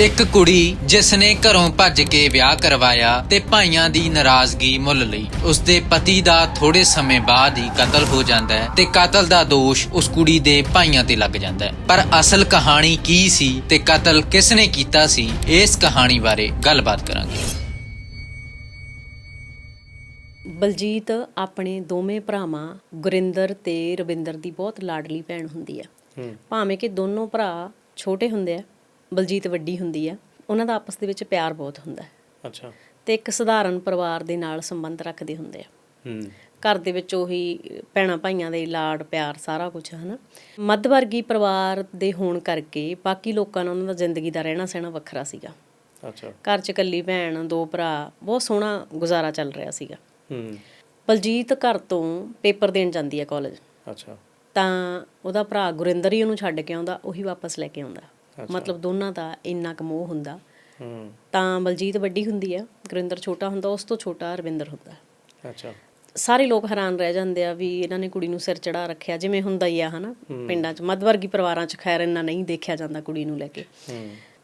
ਇੱਕ ਕੁੜੀ ਜਿਸ ਨੇ ਘਰੋਂ ਭੱਜ ਕੇ ਵਿਆਹ ਕਰਵਾਇਆ ਤੇ ਭਾਈਆਂ ਦੀ ਨਾਰਾਜ਼ਗੀ ਮੁੱਲ ਲਈ। ਉਸ ਦੇ ਪਤੀ ਦਾ ਥੋੜੇ ਸਮੇਂ ਬਾਅਦ ਹੀ ਕਤਲ ਹੋ ਜਾਂਦਾ ਹੈ ਤੇ ਕਤਲ ਦਾ ਦੋਸ਼ ਉਸ ਕੁੜੀ ਦੇ ਭਾਈਆਂ ਤੇ ਲੱਗ ਜਾਂਦਾ ਹੈ। ਪਰ ਅਸਲ ਕਹਾਣੀ ਕੀ ਸੀ ਤੇ ਕਤਲ ਕਿਸ ਨੇ ਕੀਤਾ ਸੀ ਇਸ ਕਹਾਣੀ ਬਾਰੇ ਗੱਲਬਾਤ ਕਰਾਂਗੇ। ਬਲਜੀਤ ਆਪਣੇ ਦੋਵੇਂ ਭਰਾਵਾਂ ਗੁਰਿੰਦਰ ਤੇ ਰਵਿੰਦਰ ਦੀ ਬਹੁਤ ਲਾਡਲੀ ਭੈਣ ਹੁੰਦੀ ਆ ਭਾਵੇਂ ਕਿ ਦੋਨੋਂ ਭਰਾ ਛੋਟੇ ਹੁੰਦੇ ਆ ਬਲਜੀਤ ਵੱਡੀ ਹੁੰਦੀ ਆ ਉਹਨਾਂ ਦਾ ਆਪਸ ਦੇ ਵਿੱਚ ਪਿਆਰ ਬਹੁਤ ਹੁੰਦਾ ਹੈ। ਅੱਛਾ। ਤੇ ਇੱਕ ਸਧਾਰਨ ਪਰਿਵਾਰ ਦੇ ਨਾਲ ਸੰਬੰਧ ਰੱਖਦੇ ਹੁੰਦੇ ਆ। ਹੂੰ। ਘਰ ਦੇ ਵਿੱਚ ਉਹੀ ਭੈਣਾਂ ਭਾਈਆਂ ਦੇ ਲਾਡ ਪਿਆਰ ਸਾਰਾ ਕੁਝ ਹਨਾ। ਮੱਧ ਵਰਗੀ ਪਰਿਵਾਰ ਦੇ ਹੋਣ ਕਰਕੇ ਬਾਕੀ ਲੋਕਾਂ ਨਾਲ ਉਹਨਾਂ ਦਾ ਜ਼ਿੰਦਗੀ ਦਾ ਰਹਿਣਾ ਸਹਿਣਾ ਵੱਖਰਾ ਸੀਗਾ। ਅੱਛਾ। ਘਰ 'ਚ ਇਕੱਲੀ ਭੈਣ ਦੋ ਭਰਾ ਬਹੁਤ ਸੋਹਣਾ ਗੁਜ਼ਾਰਾ ਚੱਲ ਰਿਹਾ ਸੀਗਾ। ਹੂੰ। ਬਲਜੀਤ ਘਰ ਤੋਂ ਪੇਪਰ ਦੇਣ ਜਾਂਦੀ ਹੈ ਕਾਲਜ। ਅੱਛਾ। ਤਾਂ ਉਹਦਾ ਭਰਾ ਗੁਰਿੰਦਰ ਹੀ ਉਹਨੂੰ ਛੱਡ ਕੇ ਆਉਂਦਾ ਉਹੀ ਵਾਪਸ ਲੈ ਕੇ ਆਉਂਦਾ। ਮਤਲਬ ਦੋਨਾਂ ਦਾ ਇੰਨਾ ਕੁ ਮੋਹ ਹੁੰਦਾ। ਹੂੰ। ਤਾਂ ਬਲਜੀਤ ਵੱਡੀ ਹੁੰਦੀ ਆ ਗੁਰਿੰਦਰ ਛੋਟਾ ਹੁੰਦਾ ਉਸ ਤੋਂ ਛੋਟਾ ਰਵਿੰਦਰ ਹੁੰਦਾ। ਅੱਛਾ। ਸਾਰੇ ਲੋਕ ਹੈਰਾਨ ਰਹਿ ਜਾਂਦੇ ਆ ਵੀ ਇਹਨਾਂ ਨੇ ਕੁੜੀ ਨੂੰ ਸਿਰ ਚੜਾ ਰੱਖਿਆ ਜਿਵੇਂ ਹੁੰਦਾ ਹੀ ਆ ਹਨਾ ਪਿੰਡਾਂ 'ਚ। ਮੱਧਵਰਗੀ ਪਰਿਵਾਰਾਂ 'ਚ ਖੈਰ ਇੰਨਾ ਨਹੀਂ ਦੇਖਿਆ ਜਾਂਦਾ ਕੁੜੀ ਨੂੰ ਲੈ ਕੇ।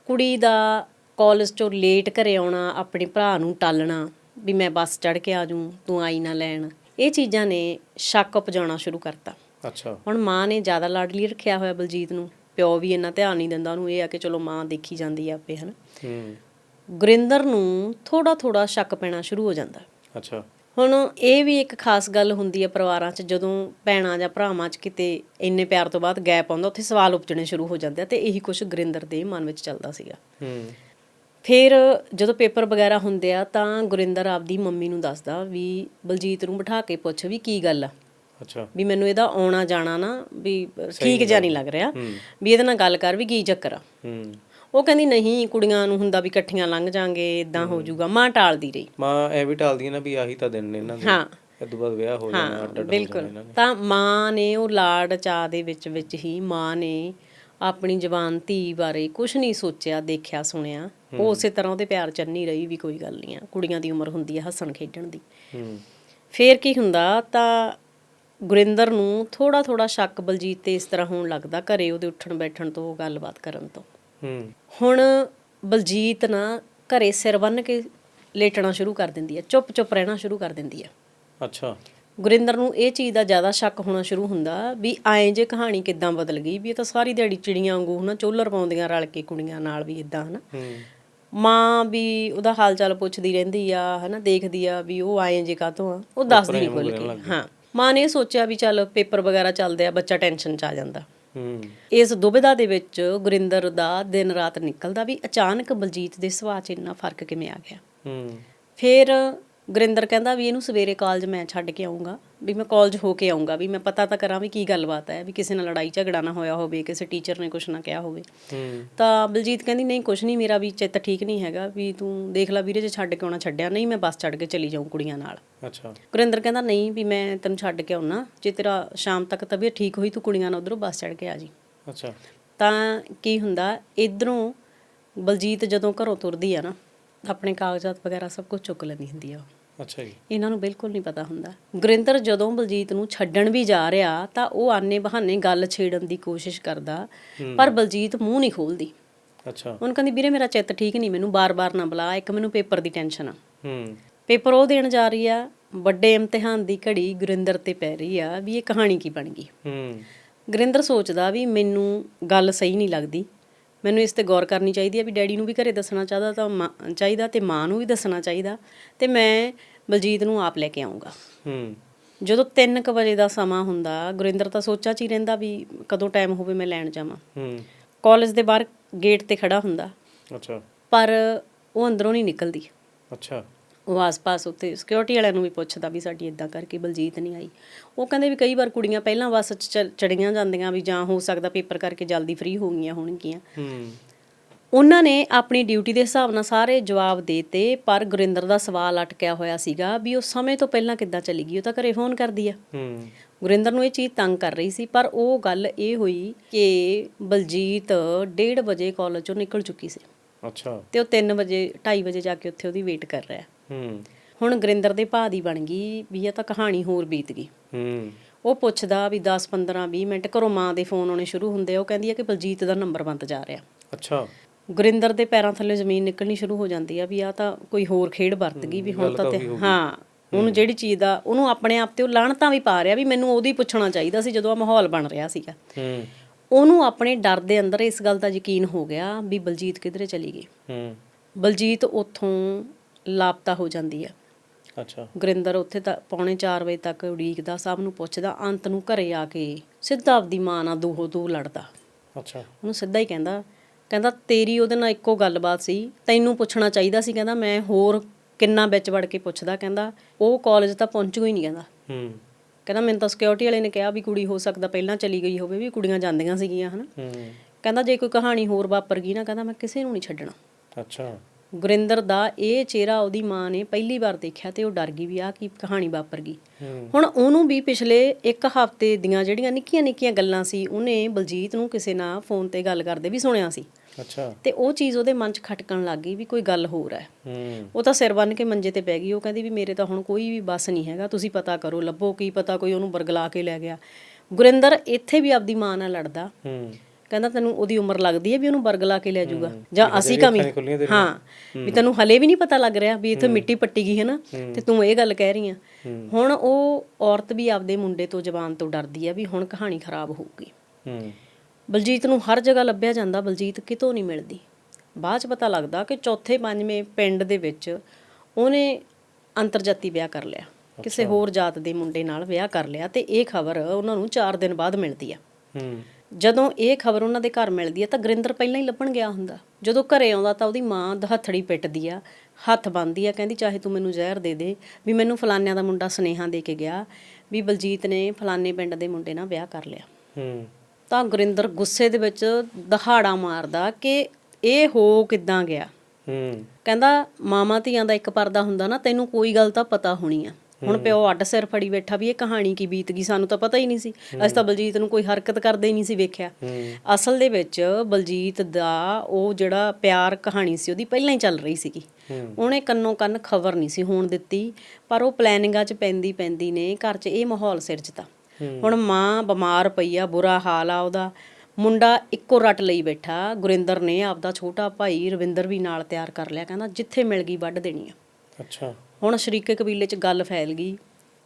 ਕੁੜੀ ਦਾ ਕਾਲਜ ਚੋਂ ਲੇਟ ਘਰੇ ਆਉਣਾ ਆਪਣੇ ਭਰਾ ਨੂੰ ਟਾਲਣਾ ਵੀ ਮੈਂ ਬੱਸ ਚੜ ਕੇ ਆ ਜੂ ਤੂੰ ਆਈ ਨਾ ਲੈਣ ਇਹ ਚੀਜ਼ਾਂ ਨੇ ਸ਼ੱਕ ਉਪਜਾਉਣਾ ਸ਼ੁਰੂ ਕਰਤਾ। ਅੱਛਾ। ਹੁਣ ਮਾਂ ਨੇ ਜ਼ਿਆਦਾ ਲਾਡਲੀ ਰੱਖਿਆ ਹੋਇਆ ਬਲਜੀਤ ਨੂੰ। ਪਿਓ ਵੀ ਇੰਨਾ ਧਿਆਨ ਨਹੀਂ ਦਿੰਦਾ ਉਹਨੂੰ ਇਹ ਆ ਕਿ ਚਲੋ ਮਾਂ ਦੇਖੀ ਜਾਂਦੀ ਆ ਆਪੇ ਹਨਾ? ਹੂੰ। ਗੁਰਿੰਦਰ ਨੂੰ ਥੋੜਾ ਥੋੜਾ ਸ਼ੱਕ ਪੈਣਾ ਸ਼ੁਰੂ ਹੋ ਜਾਂਦਾ। ਅੱਛਾ। ਹੁਣ ਇਹ ਵੀ ਇੱਕ ਖਾਸ ਗੱਲ ਹੁੰਦੀ ਹੈ ਪਰਿਵਾਰਾਂ 'ਚ ਜਦੋਂ ਭੈਣਾਂ ਜਾਂ ਭਰਾਵਾਂ 'ਚ ਕਿਤੇ ਇੰਨੇ ਪਿਆਰ ਤੋਂ ਬਾਅਦ ਗੈਪ ਆਉਂਦਾ ਉੱਥੇ ਸਵਾਲ ਉਪਜਣੇ ਸ਼ੁਰੂ ਹੋ ਜਾਂਦੇ ਆ ਤੇ ਇਹੀ ਕੁਝ ਗੁਰਿੰਦਰ ਦੇ ਮਨ ਵਿੱਚ ਚੱਲਦਾ ਸੀਗਾ। ਹੂੰ। ਫਿਰ ਜਦੋਂ ਪੇਪਰ ਵਗੈਰਾ ਹੁੰਦੇ ਆ ਤਾਂ ਗੁਰਿੰਦਰ ਆਪਦੀ ਮੰਮੀ ਨੂੰ ਦੱਸਦਾ ਵੀ ਬਲਜੀਤ ਨੂੰ ਬਿਠਾ ਕੇ ਪੁੱਛ ਵੀ ਕੀ ਗੱਲ ਆ। ਅੱਛਾ। ਵੀ ਮੈਨੂੰ ਇਹਦਾ ਆਉਣਾ ਜਾਣਾ ਨਾ ਵੀ ਠੀਕ ਜਿਹਾ ਨਹੀਂ ਲੱਗ ਰਿਹਾ। ਵੀ ਇਹਦੇ ਨਾਲ ਗੱਲ ਕਰ ਵੀ ਕੀ ਚੱਕਰ ਆ। ਹੂੰ। ਉਹ ਕਹਿੰਦੀ ਨਹੀਂ ਕੁੜੀਆਂ ਨੂੰ ਹੁੰਦਾ ਵੀ ਇਕੱਠੀਆਂ ਲੰਘ ਜਾਾਂਗੇ ਇਦਾਂ ਹੋ ਜਾਊਗਾ। ਮਾਂ ਟਾਲਦੀ ਰਹੀ। ਮਾਂ ਐ ਵੀ ਟਾਲਦੀ ਨਾ ਵੀ ਆਹੀ ਤਾਂ ਦਿਨ ਨੇ ਇਹਨਾਂ ਦੇ। ਹਾਂ। ਤੋਂ ਬਾਅਦ ਵਿਆਹ ਹੋ ਜਾਣਾ ਅੱਡ ਬਿਲਕੁਲ। ਤਾਂ ਮਾਂ ਨੇ ਉਹ ਲਾਡ ਚਾਹ ਦੇ ਵਿੱਚ ਵਿੱਚ ਹੀ ਮਾਂ ਨੇ ਆਪਣੀ ਜਵਾਨ ਧੀ ਬਾਰੇ ਕੁਝ ਨਹੀਂ ਸੋਚਿਆ ਦੇਖਿਆ ਸੁਣਿਆ। ਉਹ ਉਸੇ ਤਰ੍ਹਾਂ ਉਹਦੇ ਪਿਆਰ ਚੰਨੀ ਰਹੀ ਵੀ ਕੋਈ ਗੱਲ ਨਹੀਂ ਆ। ਕੁੜੀਆਂ ਦੀ ਉਮਰ ਹੁੰਦੀ ਆ ਹੱਸਣ ਖੇਡਣ ਦੀ। ਹੂੰ। ਫੇਰ ਕੀ ਹੁੰਦਾ ਤਾਂ ਗੁਰਿੰਦਰ ਨੂੰ ਥੋੜਾ ਥੋੜਾ ਸ਼ੱਕ ਬਲਜੀਤ ਤੇ ਇਸ ਤਰ੍ਹਾਂ ਹੋਣ ਲੱਗਦਾ ਘਰੇ ਉਹਦੇ ਉੱਠਣ ਬੈਠਣ ਤੋਂ ਗੱਲਬਾਤ ਕਰਨ ਤੋਂ। ਹੂੰ। ਹੁਣ ਬਲਜੀਤ ਨਾ ਘਰੇ ਸਿਰ ਬੰਨ ਕੇ ਲੇਟਣਾ ਸ਼ੁਰੂ ਕਰ ਦਿੰਦੀ ਹੈ ਚੁੱਪ ਚੁੱਪ ਰਹਿਣਾ ਸ਼ੁਰੂ ਕਰ ਦਿੰਦੀ ਹੈ। ਅੱਛਾ। ਗੁਰਿੰਦਰ ਨੂੰ ਇਹ ਚੀਜ਼ ਦਾ ਜ਼ਿਆਦਾ ਸ਼ੱਕ ਹੋਣਾ ਸ਼ੁਰੂ ਹੁੰਦਾ ਵੀ ਐਂ ਜੇ ਕਹਾਣੀ ਕਿੱਦਾਂ ਬਦਲ ਗਈ ਵੀ ਇਹ ਤਾਂ ਸਾਰੀ ਦਿਹਾੜੀ ਚਿੜੀਆਂ ਵਾਂਗੂ ਹਨਾ ਚੋਲਰ ਪਾਉਂਦੀਆਂ ਰਲ ਕੇ ਕੁੜੀਆਂ ਨਾਲ ਵੀ ਇਦਾਂ ਹਨਾ। ਮਾਂ ਵੀ ਉਹਦਾ ਹਾਲ ਚਾਲ ਪੁੱਛਦੀ ਰਹਿੰਦੀ ਆ ਹਨਾ ਦੇਖਦੀ ਆ ਵੀ ਉਹ ਆਏ ਜੇ ਕਾਤੋਂ ਆ ਉਹ ਦੱਸਦੀ ਨਹੀਂ ਖੁੱਲ ਕੇ। ਹਾਂ। ਮਾਂ ਨੇ ਸੋਚਿਆ ਵੀ ਚੱਲ ਪੇਪਰ ਵਗੈਰਾ ਚੱਲਦੇ ਆ ਬੱਚਾ ਟੈਨਸ਼ਨ ਚ ਆ ਜਾਂਦਾ। ਹੂੰ। ਇਸ ਦੁਬਿਧਾ ਦੇ ਵਿੱਚ ਗੁਰਿੰਦਰ ਦਾ ਦਿਨ ਰਾਤ ਨਿਕਲਦਾ ਵੀ ਅਚਾਨਕ ਬਲਜੀਤ ਦੇ ਸੁਭਾਅ 'ਚ ਇੰਨਾ ਫ਼ਰਕ ਕਿਵੇਂ ਆ ਗਿਆ? ਹੂੰ। ਫਿਰ ਗੁਰਿੰਦਰ ਕਹਿੰਦਾ ਵੀ ਇਹਨੂੰ ਸਵੇਰੇ ਕਾਲਜ ਮੈਂ ਛੱਡ ਕੇ ਆਉਂਗਾ ਵੀ ਮੈਂ ਕਾਲਜ ਹੋ ਕੇ ਆਉਂਗਾ ਵੀ ਮੈਂ ਪਤਾ ਤਾਂ ਕਰਾਂ ਵੀ ਕੀ ਗੱਲਬਾਤ ਹੈ ਵੀ ਕਿਸੇ ਨਾਲ ਲੜਾਈ ਝਗੜਾ ਨਾ ਹੋਇਆ ਹੋਵੇ ਕਿਸੇ ਟੀਚਰ ਨੇ ਕੁਝ ਨਾ ਕਿਹਾ ਹੋਵੇ। ਤਾਂ ਬਲਜੀਤ ਕਹਿੰਦੀ ਨਹੀਂ ਕੁਝ ਨਹੀਂ ਮੇਰਾ ਵੀ ਚਿੱਤ ਠੀਕ ਨਹੀਂ ਹੈਗਾ ਵੀ ਤੂੰ ਦੇਖ ਲੈ ਵੀਰੇ ਜੇ ਛੱਡ ਕੇ ਆਉਣਾ ਛੱਡਿਆ ਨਹੀਂ ਮੈਂ ਬੱਸ ਚੜ ਕੇ ਚਲੀ ਜਾਊਂ ਕੁੜੀਆਂ ਨਾਲ। ਅੱਛਾ। ਗੁਰਿੰਦਰ ਕਹਿੰਦਾ ਨਹੀਂ ਵੀ ਮੈਂ ਤੈਨੂੰ ਛੱਡ ਕੇ ਆਉਣਾ ਜੇ ਤੇਰਾ ਸ਼ਾਮ ਤੱਕ ਤਬੀਅਤ ਠੀਕ ਹੋਈ ਤੂੰ ਕੁੜੀਆਂ ਨਾਲ ਉਧਰੋਂ ਬੱਸ ਚੜ ਕੇ ਆ ਜੀ। ਅੱਛਾ। ਤਾਂ ਕੀ ਹੁੰਦਾ ਇਧਰੋਂ ਬਲਜੀਤ ਜਦੋਂ ਘਰੋਂ ਤੁਰਦੀ ਆ ਨਾ ਆਪਣੇ ਕਾਗਜ਼ਾਤ ਵਗੈਰਾ ਸਭ ਕੁਝ ਚੁੱਕ ਲੈਂਦੀ ਹੁੰਦੀ ਆ ਉਹ। ਅੱਛਾ ਜੀ। ਇਹਨਾਂ ਨੂੰ ਬਿਲਕੁਲ ਨਹੀਂ ਪਤਾ ਹੁੰਦਾ। ਗੁਰਿੰਦਰ ਜਦੋਂ ਬਲਜੀਤ ਨੂੰ ਛੱਡਣ ਵੀ ਜਾ ਰਿਹਾ ਤਾਂ ਉਹ ਆਨੇ ਬਹਾਨੇ ਗੱਲ ਛੇੜਨ ਦੀ ਕੋਸ਼ਿਸ਼ ਕਰਦਾ ਪਰ ਬਲਜੀਤ ਮੂੰਹ ਨਹੀਂ ਖੋਲਦੀ। ਅੱਛਾ। ਉਹਨੂੰ ਕਹਿੰਦੀ ਵੀਰੇ ਮੇਰਾ ਚਿੱਤ ਠੀਕ ਨਹੀਂ ਮੈਨੂੰ ਬਾਰ-ਬਾਰ ਨਾ ਬੁਲਾ ਇੱਕ ਮੈਨੂੰ ਪੇਪਰ ਦੀ ਟੈਨਸ਼ਨ ਆ। ਹੂੰ। ਪੇਪਰ ਉਹ ਦੇਣ ਜਾ ਰਹੀ ਆ ਵੱਡੇ ਇਮਤਿਹਾਨ ਦੀ ਘੜੀ ਗੁਰਿੰਦਰ ਤੇ ਪੈ ਰਹੀ ਆ ਵੀ ਇਹ ਕਹਾਣੀ ਕੀ ਬਣ ਗਈ। ਹੂੰ। ਗੁਰਿੰਦਰ ਸੋਚਦਾ ਵੀ ਮੈਨੂੰ ਗੱਲ ਸਹੀ ਨਹੀਂ ਲੱਗਦੀ ਮੈਨੂੰ ਇਸ ਤੇ ਗੌਰ ਕਰਨੀ ਚਾਹੀਦੀ ਹੈ ਵੀ ਡੈਡੀ ਨੂੰ ਵੀ ਘਰੇ ਦੱਸਣਾ ਚਾਹਦਾ ਤਾਂ ਚਾਹੀਦਾ ਤੇ ਮਾਂ ਨੂੰ ਵੀ ਦੱਸਣਾ ਚਾਹੀਦਾ ਤੇ ਮੈਂ ਬਲਜੀਤ ਨੂੰ ਆਪ ਲੈ ਕੇ ਆਉਂਗਾ ਹੂੰ। ਜਦੋਂ 3:00 ਵਜੇ ਦਾ ਸਮਾਂ ਹੁੰਦਾ ਗੁਰਿੰਦਰ ਤਾਂ ਸੋਚਾਂ 'ਚ ਹੀ ਰਹਿੰਦਾ ਵੀ ਕਦੋਂ ਟਾਈਮ ਹੋਵੇ ਮੈਂ ਲੈਣ ਜਾਵਾਂ। ਹੂੰ। ਕਾਲਜ ਦੇ ਬਾਹਰ ਗੇਟ ਤੇ ਖੜਾ ਹੁੰਦਾ। ਅੱਛਾ। ਪਰ ਉਹ ਅੰਦਰੋਂ ਨਹੀਂ ਨਿਕਲਦੀ। ਅੱਛਾ। ਉਹ ਆਸ-ਪਾਸ ਉੱਤੇ ਸਿਕਿਉਰਿਟੀ ਵਾਲਿਆਂ ਨੂੰ ਵੀ ਪੁੱਛਦਾ ਵੀ ਸਾਡੀ ਇਦਾਂ ਕਰਕੇ ਬਲਜੀਤ ਨਹੀਂ ਆਈ। ਉਹ ਕਹਿੰਦੇ ਵੀ ਕਈ ਵਾਰ ਕੁੜੀਆਂ ਪਹਿਲਾਂ ਬੱਸ ਚੜੀਆਂ ਜਾਂਦੀਆਂ ਵੀ ਜਾਂ ਹੋ ਸਕਦਾ ਪੇਪਰ ਕਰਕੇ ਜਲਦੀ ਫ੍ਰੀ ਹੋ ਗਈਆਂ ਹੋਣਗੀਆਂ। ਹੂੰ। ਉਹਨਾਂ ਨੇ ਆਪਣੀ ਡਿਊਟੀ ਦੇ ਹਿਸਾਬ ਨਾਲ ਸਾਰੇ ਜਵਾਬ ਦੇਤੇ ਪਰ ਗੁਰਿੰਦਰ ਦਾ ਸਵਾਲ ਅਟਕਿਆ ਹੋਇਆ ਸੀਗਾ ਵੀ ਉਹ ਸਮੇਂ ਤੋਂ ਪਹਿਲਾਂ ਕਿੱਦਾਂ ਚਲੀ ਗਈ ਉਹ ਤਾਂ ਘਰੇ ਫੋਨ ਕਰਦੀ ਆ। ਹੂੰ। ਗੁਰਿੰਦਰ ਨੂੰ ਇਹ ਚੀਜ਼ ਤੰਗ ਕਰ ਰਹੀ ਸੀ ਪਰ ਉਹ ਗੱਲ ਇਹ ਹੋਈ ਕਿ ਬਲਜੀਤ 1:30 ਵਜੇ ਕਾਲਜ ਚੋਂ ਨਿਕਲ ਚੁੱਕੀ ਸੀ। ਅੱਛਾ। ਤੇ ਉਹ 3 ਵਜੇ 2:30 ਵਜੇ ਜਾ ਕੇ ਉੱਥੇ ਉਹਦੀ ਵੇਟ ਕਰ ਰਿਹਾ। ਹੂੰ। ਹੁਣ ਗੁਰਿੰਦਰ ਦੇ ਭਾ ਦੀ ਬਣ ਗਈ ਵੀ ਇਹ ਤਾਂ ਕਹਾਣੀ ਹੋਰ ਬੀਤ ਗਈ। ਹੂੰ। ਉਹ ਪੁੱਛਦਾ ਵੀ 10 15 20 ਮਿੰਟ ਘਰੋਂ ਮਾਂ ਦੇ ਫੋਨ ਆਉਣੇ ਸ਼ੁਰੂ ਹੁੰਦੇ ਆ ਉਹ ਕਹਿੰਦੀ ਆ ਕਿ ਬਲਜੀਤ ਦਾ ਨੰਬਰ ਬੰਦ ਜਾ ਰਿਹਾ। ਅੱਛਾ। ਗੁਰਿੰਦਰ ਦੇ ਪੈਰਾਂ ਥੱਲੇ ਜ਼ਮੀਨ ਨਿਕਲਣੀ ਸ਼ੁਰੂ ਹੋ ਜਾਂਦੀ ਆ ਵੀ ਆ ਤਾਂ ਕੋਈ ਹੋਰ ਖੇਡ ਵਰਤ ਗਈ ਵੀ ਹੁਣ ਤਾਂ ਤੇ ਹਾਂ ਉਹਨੂੰ ਜਿਹੜੀ ਚੀਜ਼ ਦਾ ਉਹਨੂੰ ਆਪਣੇ ਆਪ ਤੇ ਉਹ ਲਾਹਣਤਾਂ ਵੀ ਪਾ ਰਿਹਾ ਵੀ ਮੈਨੂੰ ਉਹਦੀ ਪੁੱਛਣਾ ਚਾਹੀਦਾ ਸੀ ਜਦੋਂ ਆ ਮਾਹੌਲ ਬਣ ਰਿਹਾ ਸੀਗਾ। ਹੂੰ। ਉਹਨੂੰ ਆਪਣੇ ਡਰ ਦੇ ਅੰਦਰ ਇਸ ਗੱਲ ਦਾ ਯਕੀਨ ਹੋ ਗਿਆ ਵੀ ਬਲਜੀਤ ਕਿਧਰੇ ਚਲੀ ਗਈ। ਹੂੰ। ਬਲਜੀਤ ਉੱਥੋਂ ਲਾਪਤਾ ਹੋ ਜਾਂਦੀ ਆ। ਅੱਛਾ। ਗੁਰਿੰਦਰ ਉੱਥੇ ਤਾਂ ਪੌਣੇ 4 ਵਜੇ ਤੱਕ ਉਡੀਕਦਾ ਸਭ ਨੂੰ ਪੁੱਛਦਾ ਅੰਤ ਨੂੰ ਘਰੇ ਆ ਕੇ ਸਿੱਧਾ ਆਪਦੀ ਮਾਂ ਨਾਲ ਦੂਹੋ ਦੂ ਲੜਦਾ। ਅੱਛਾ। ਉਹਨੂੰ ਸਿੱਧਾ ਹੀ ਕਹਿੰਦਾ ਕਹਿੰਦਾ ਤੇਰੀ ਉਹਦੇ ਨਾਲ ਇੱਕੋ ਗੱਲਬਾਤ ਸੀ ਤੈਨੂੰ ਪੁੱਛਣਾ ਚਾਹੀਦਾ ਸੀ ਕਹਿੰਦਾ ਮੈਂ ਹੋਰ ਕਿੰਨਾ ਵਿੱਚ ਵੜ ਕੇ ਪੁੱਛਦਾ ਕਹਿੰਦਾ ਉਹ ਕਾਲਜ ਤਾਂ ਪਹੁੰਚੂ ਹੀ ਨਹੀਂ ਕਹਿੰਦਾ। ਹੂੰ। ਕਹਿੰਦਾ ਮੈਨੂੰ ਤਾਂ ਸਿਕਿਉਰਿਟੀ ਵਾਲੇ ਨੇ ਕਿਹਾ ਵੀ ਕੁੜੀ ਹੋ ਸਕਦਾ ਪਹਿਲਾਂ ਚਲੀ ਗਈ ਹੋਵੇ ਵੀ ਕੁੜੀਆਂ ਜਾਂਦੀਆਂ ਸੀਗੀਆਂ ਹਨਾ। ਹੂੰ। ਕਹਿੰਦਾ ਜੇ ਕੋਈ ਕਹਾਣੀ ਹੋਰ ਵਾਪਰ ਗਈ ਨਾ ਕਹਿੰਦਾ ਮੈਂ ਕਿਸੇ ਨੂੰ ਨਹੀਂ ਛੱਡਣਾ। ਅੱਛਾ। ਗੁਰਿੰਦਰ ਦਾ ਇਹ ਚਿਹਰਾ ਉਹਦੀ ਮਾਂ ਨੇ ਪਹਿਲੀ ਵਾਰ ਦੇਖਿਆ ਤੇ ਉਹ ਡਰ ਗਈ ਵੀ ਆਹ ਕੀ ਕਹਾਣੀ ਵਾਪਰ ਗਈ। ਹੁਣ ਉਹਨੂੰ ਵੀ ਪਿਛਲੇ ਇੱਕ ਹਫ਼ਤੇ ਦੀਆਂ ਜਿਹੜੀਆਂ ਨਿੱਕੀਆਂ ਨਿੱਕੀਆਂ ਗੱਲਾਂ ਸੀ ਉਹਨੇ ਬਲਜੀਤ ਨੂੰ ਕਿਸੇ ਨਾਲ ਫੋਨ ਤੇ ਗੱਲ ਕਰਦੇ ਵੀ ਸੁਣਿਆ ਸੀ। ਅੱਛਾ। ਤੇ ਉਹ ਚੀਜ਼ ਉਹਦੇ ਮਨ 'ਚ ਖਟਕਣ ਲੱਗ ਗਈ ਵੀ ਕੋਈ ਗੱਲ ਹੋਰ ਹੈ। ਹੂੰ। ਉਹ ਤਾਂ ਸਿਰ ਬੰਨ ਕੇ ਮੰਜੇ ਤੇ ਪੈ ਗਈ ਉਹ ਕਹਿੰਦੀ ਵੀ ਮੇਰੇ ਤਾਂ ਹੁਣ ਕੋਈ ਵੀ ਬਸ ਨਹੀਂ ਹੈਗਾ ਤੁਸੀਂ ਪਤਾ ਕਰੋ ਲੱਭੋ ਕੀ ਪਤਾ ਕੋਈ ਉਹਨੂੰ ਬਰਗਲਾ ਕੇ ਲੈ ਗਿਆ। ਗੁਰਿੰਦਰ ਇੱਥੇ ਵੀ ਆਪਦੀ ਮਾਂ ਨਾਲ ਲੜਦਾ। ਹੂੰ। ਕਹਿੰਦਾ ਤੈਨੂੰ ਉਹਦੀ ਉਮਰ ਲੱਗਦੀ ਹੈ ਵੀ ਉਹਨੂੰ ਬਰਗਲਾ ਕੇ ਲੈ ਜਾਊਗਾ। ਜਾਂ ਅਸੀਂ ਕਮੀ ਹਾਂ ਵੀ ਤੈਨੂੰ ਹਲੇ ਵੀ ਨਹੀਂ ਪਤਾ ਲੱਗ ਰਿਹਾ ਵੀ ਇੱਥੇ ਮਿੱਟੀ ਪੱਟੀ ਗਈ ਹੈ ਨਾ ਤੇ ਤੂੰ ਇਹ ਗੱਲ ਕਹਿ ਰਹੀ ਆ। ਹੁਣ ਉਹ ਔਰਤ ਵੀ ਆਪਦੇ ਮੁੰਡੇ ਤੋਂ ਜ਼ਬਾਨ ਤੋਂ ਡਰਦੀ ਆ ਵੀ ਹੁਣ ਕਹਾਣੀ ਖਰਾਬ ਹੋਊਗੀ। ਬਲਜੀਤ ਨੂੰ ਹਰ ਜਗ੍ਹਾ ਲੱਭਿਆ ਜਾਂਦਾ ਬਲਜੀਤ ਕਿਤੋਂ ਨਹੀਂ ਮਿਲਦੀ। ਬਾਅਦ ਚ ਪਤਾ ਲੱਗਦਾ ਕਿ ਚੌਥੇ ਪੰਜਵੇਂ ਪਿੰਡ ਦੇ ਵਿੱਚ ਉਹਨੇ ਅੰਤਰਜਾਤੀ ਵਿਆਹ ਕਰ ਲਿਆ। ਕਿਸੇ ਹੋਰ ਜਾਤ ਦੇ ਮੁੰਡੇ ਨਾਲ ਵਿਆਹ ਕਰ ਲਿਆ ਤੇ ਇਹ ਖਬਰ ਉਹਨਾਂ ਨੂੰ 4 ਦਿਨ ਬਾਅਦ ਮਿਲਦੀ ਆ। ਹੂੰ। ਜਦੋਂ ਇਹ ਖਬਰ ਉਹਨਾਂ ਦੇ ਘਰ ਮਿਲਦੀ ਹੈ ਤਾਂ ਗੁਰਿੰਦਰ ਪਹਿਲਾਂ ਹੀ ਲੱਭਣ ਗਿਆ ਹੁੰਦਾ। ਜਦੋਂ ਘਰੇ ਆਉਂਦਾ ਤਾਂ ਉਹਦੀ ਮਾਂ ਦਹੱਥੜੀ ਪਿੱਟਦੀ ਆ ਹੱਥ ਬੰਨ੍ਹਦੀ ਆ ਕਹਿੰਦੀ ਚਾਹੇ ਤੂੰ ਮੈਨੂੰ ਜ਼ਹਿਰ ਦੇ ਦੇ ਵੀ ਮੈਨੂੰ ਫਲਾਨਿਆਂ ਦਾ ਮੁੰਡਾ ਸੁਨੇਹਾ ਦੇ ਕੇ ਗਿਆ ਵੀ ਬਲਜੀਤ ਨੇ ਫਲਾਨੇ ਪਿੰਡ ਦੇ ਮੁੰਡੇ ਨਾਲ ਵਿਆਹ ਕਰ ਲਿਆ। ਹੂੰ। ਤਾਂ ਗੁਰਿੰਦਰ ਗੁੱਸੇ ਦੇ ਵਿੱਚ ਦਹਾੜਾ ਮਾਰਦਾ ਕਿ ਇਹ ਹੋ ਕਿੱਦਾਂ ਗਿਆ। ਹੂੰ। ਕਹਿੰਦਾ ਮਾਮਾ ਧੀਆਂ ਦਾ ਇੱਕ ਪਰਦਾ ਹੁੰਦਾ ਨਾ ਤੈਨੂੰ ਕੋਈ ਗੱਲ ਤਾਂ ਪਤਾ ਹੋਣੀ ਆ। ਹੁਣ ਪਿਓ ਅੱਡ ਸਿਰ ਫੜੀ ਬੈਠਾ ਵੀ ਇਹ ਕਹਾਣੀ ਕੀ ਬੀਤ ਗਈ ਸਾਨੂੰ ਤਾਂ ਪਤਾ ਹੀ ਨਹੀਂ ਸੀ। ਅਸੀਂ ਤਾਂ ਬਲਜੀਤ ਨੂੰ ਕੋਈ ਹਰਕਤ ਕਰਦੇ ਹੀ ਨਹੀਂ ਸੀ ਵੇਖਿਆ। ਅਸਲ ਦੇ ਵਿੱਚ ਬਲਜੀਤ ਦਾ ਉਹ ਜਿਹੜਾ ਪਿਆਰ ਕਹਾਣੀ ਸੀ, ਉਹਦੀ ਪਹਿਲਾਂ ਹੀ ਚੱਲ ਰਹੀ ਸੀਗੀ। ਉਹਨੇ ਕੰਨੋਂ ਕੰਨ ਖਬਰ ਨਹੀਂ ਸੀ ਹੋਣ ਦਿੱਤੀ, ਪਰ ਉਹ ਪਲੈਨਿੰਗਾਂ 'ਚ ਪੈਂਦੀ ਪੈਂਦੀ ਨੇ ਘਰ 'ਚ ਇਹ ਮਾਹੌਲ ਸਿਰਜਤਾ ਹੁਣ ਮਾਂ ਬਿਮਾਰ ਪਈ ਆ, ਬੁਰਾ ਹਾਲ ਆ ਉਹਦਾ। ਮੁੰਡਾ ਇੱਕੋ ਰੱਟ ਲਈ ਬੈਠਾ, ਗੁਰਿੰਦਰ ਨੇ ਆਪਦਾ ਛੋਟਾ ਭਾਈ ਰਵਿੰਦਰ ਵੀ ਨਾਲ ਤਿਆਰ ਕਰ ਲਿਆ, ਕਹਿੰਦਾ ਜਿੱਥੇ ਮਿਲ ਗਈ ਵੱਢ ਦੇਣੀ ਆ। ਅੱਛਾ। ਹੁਣ ਸ਼ਰੀਕੇ ਕਬੀਲੇ 'ਚ ਗੱਲ ਫੈਲ ਗਈ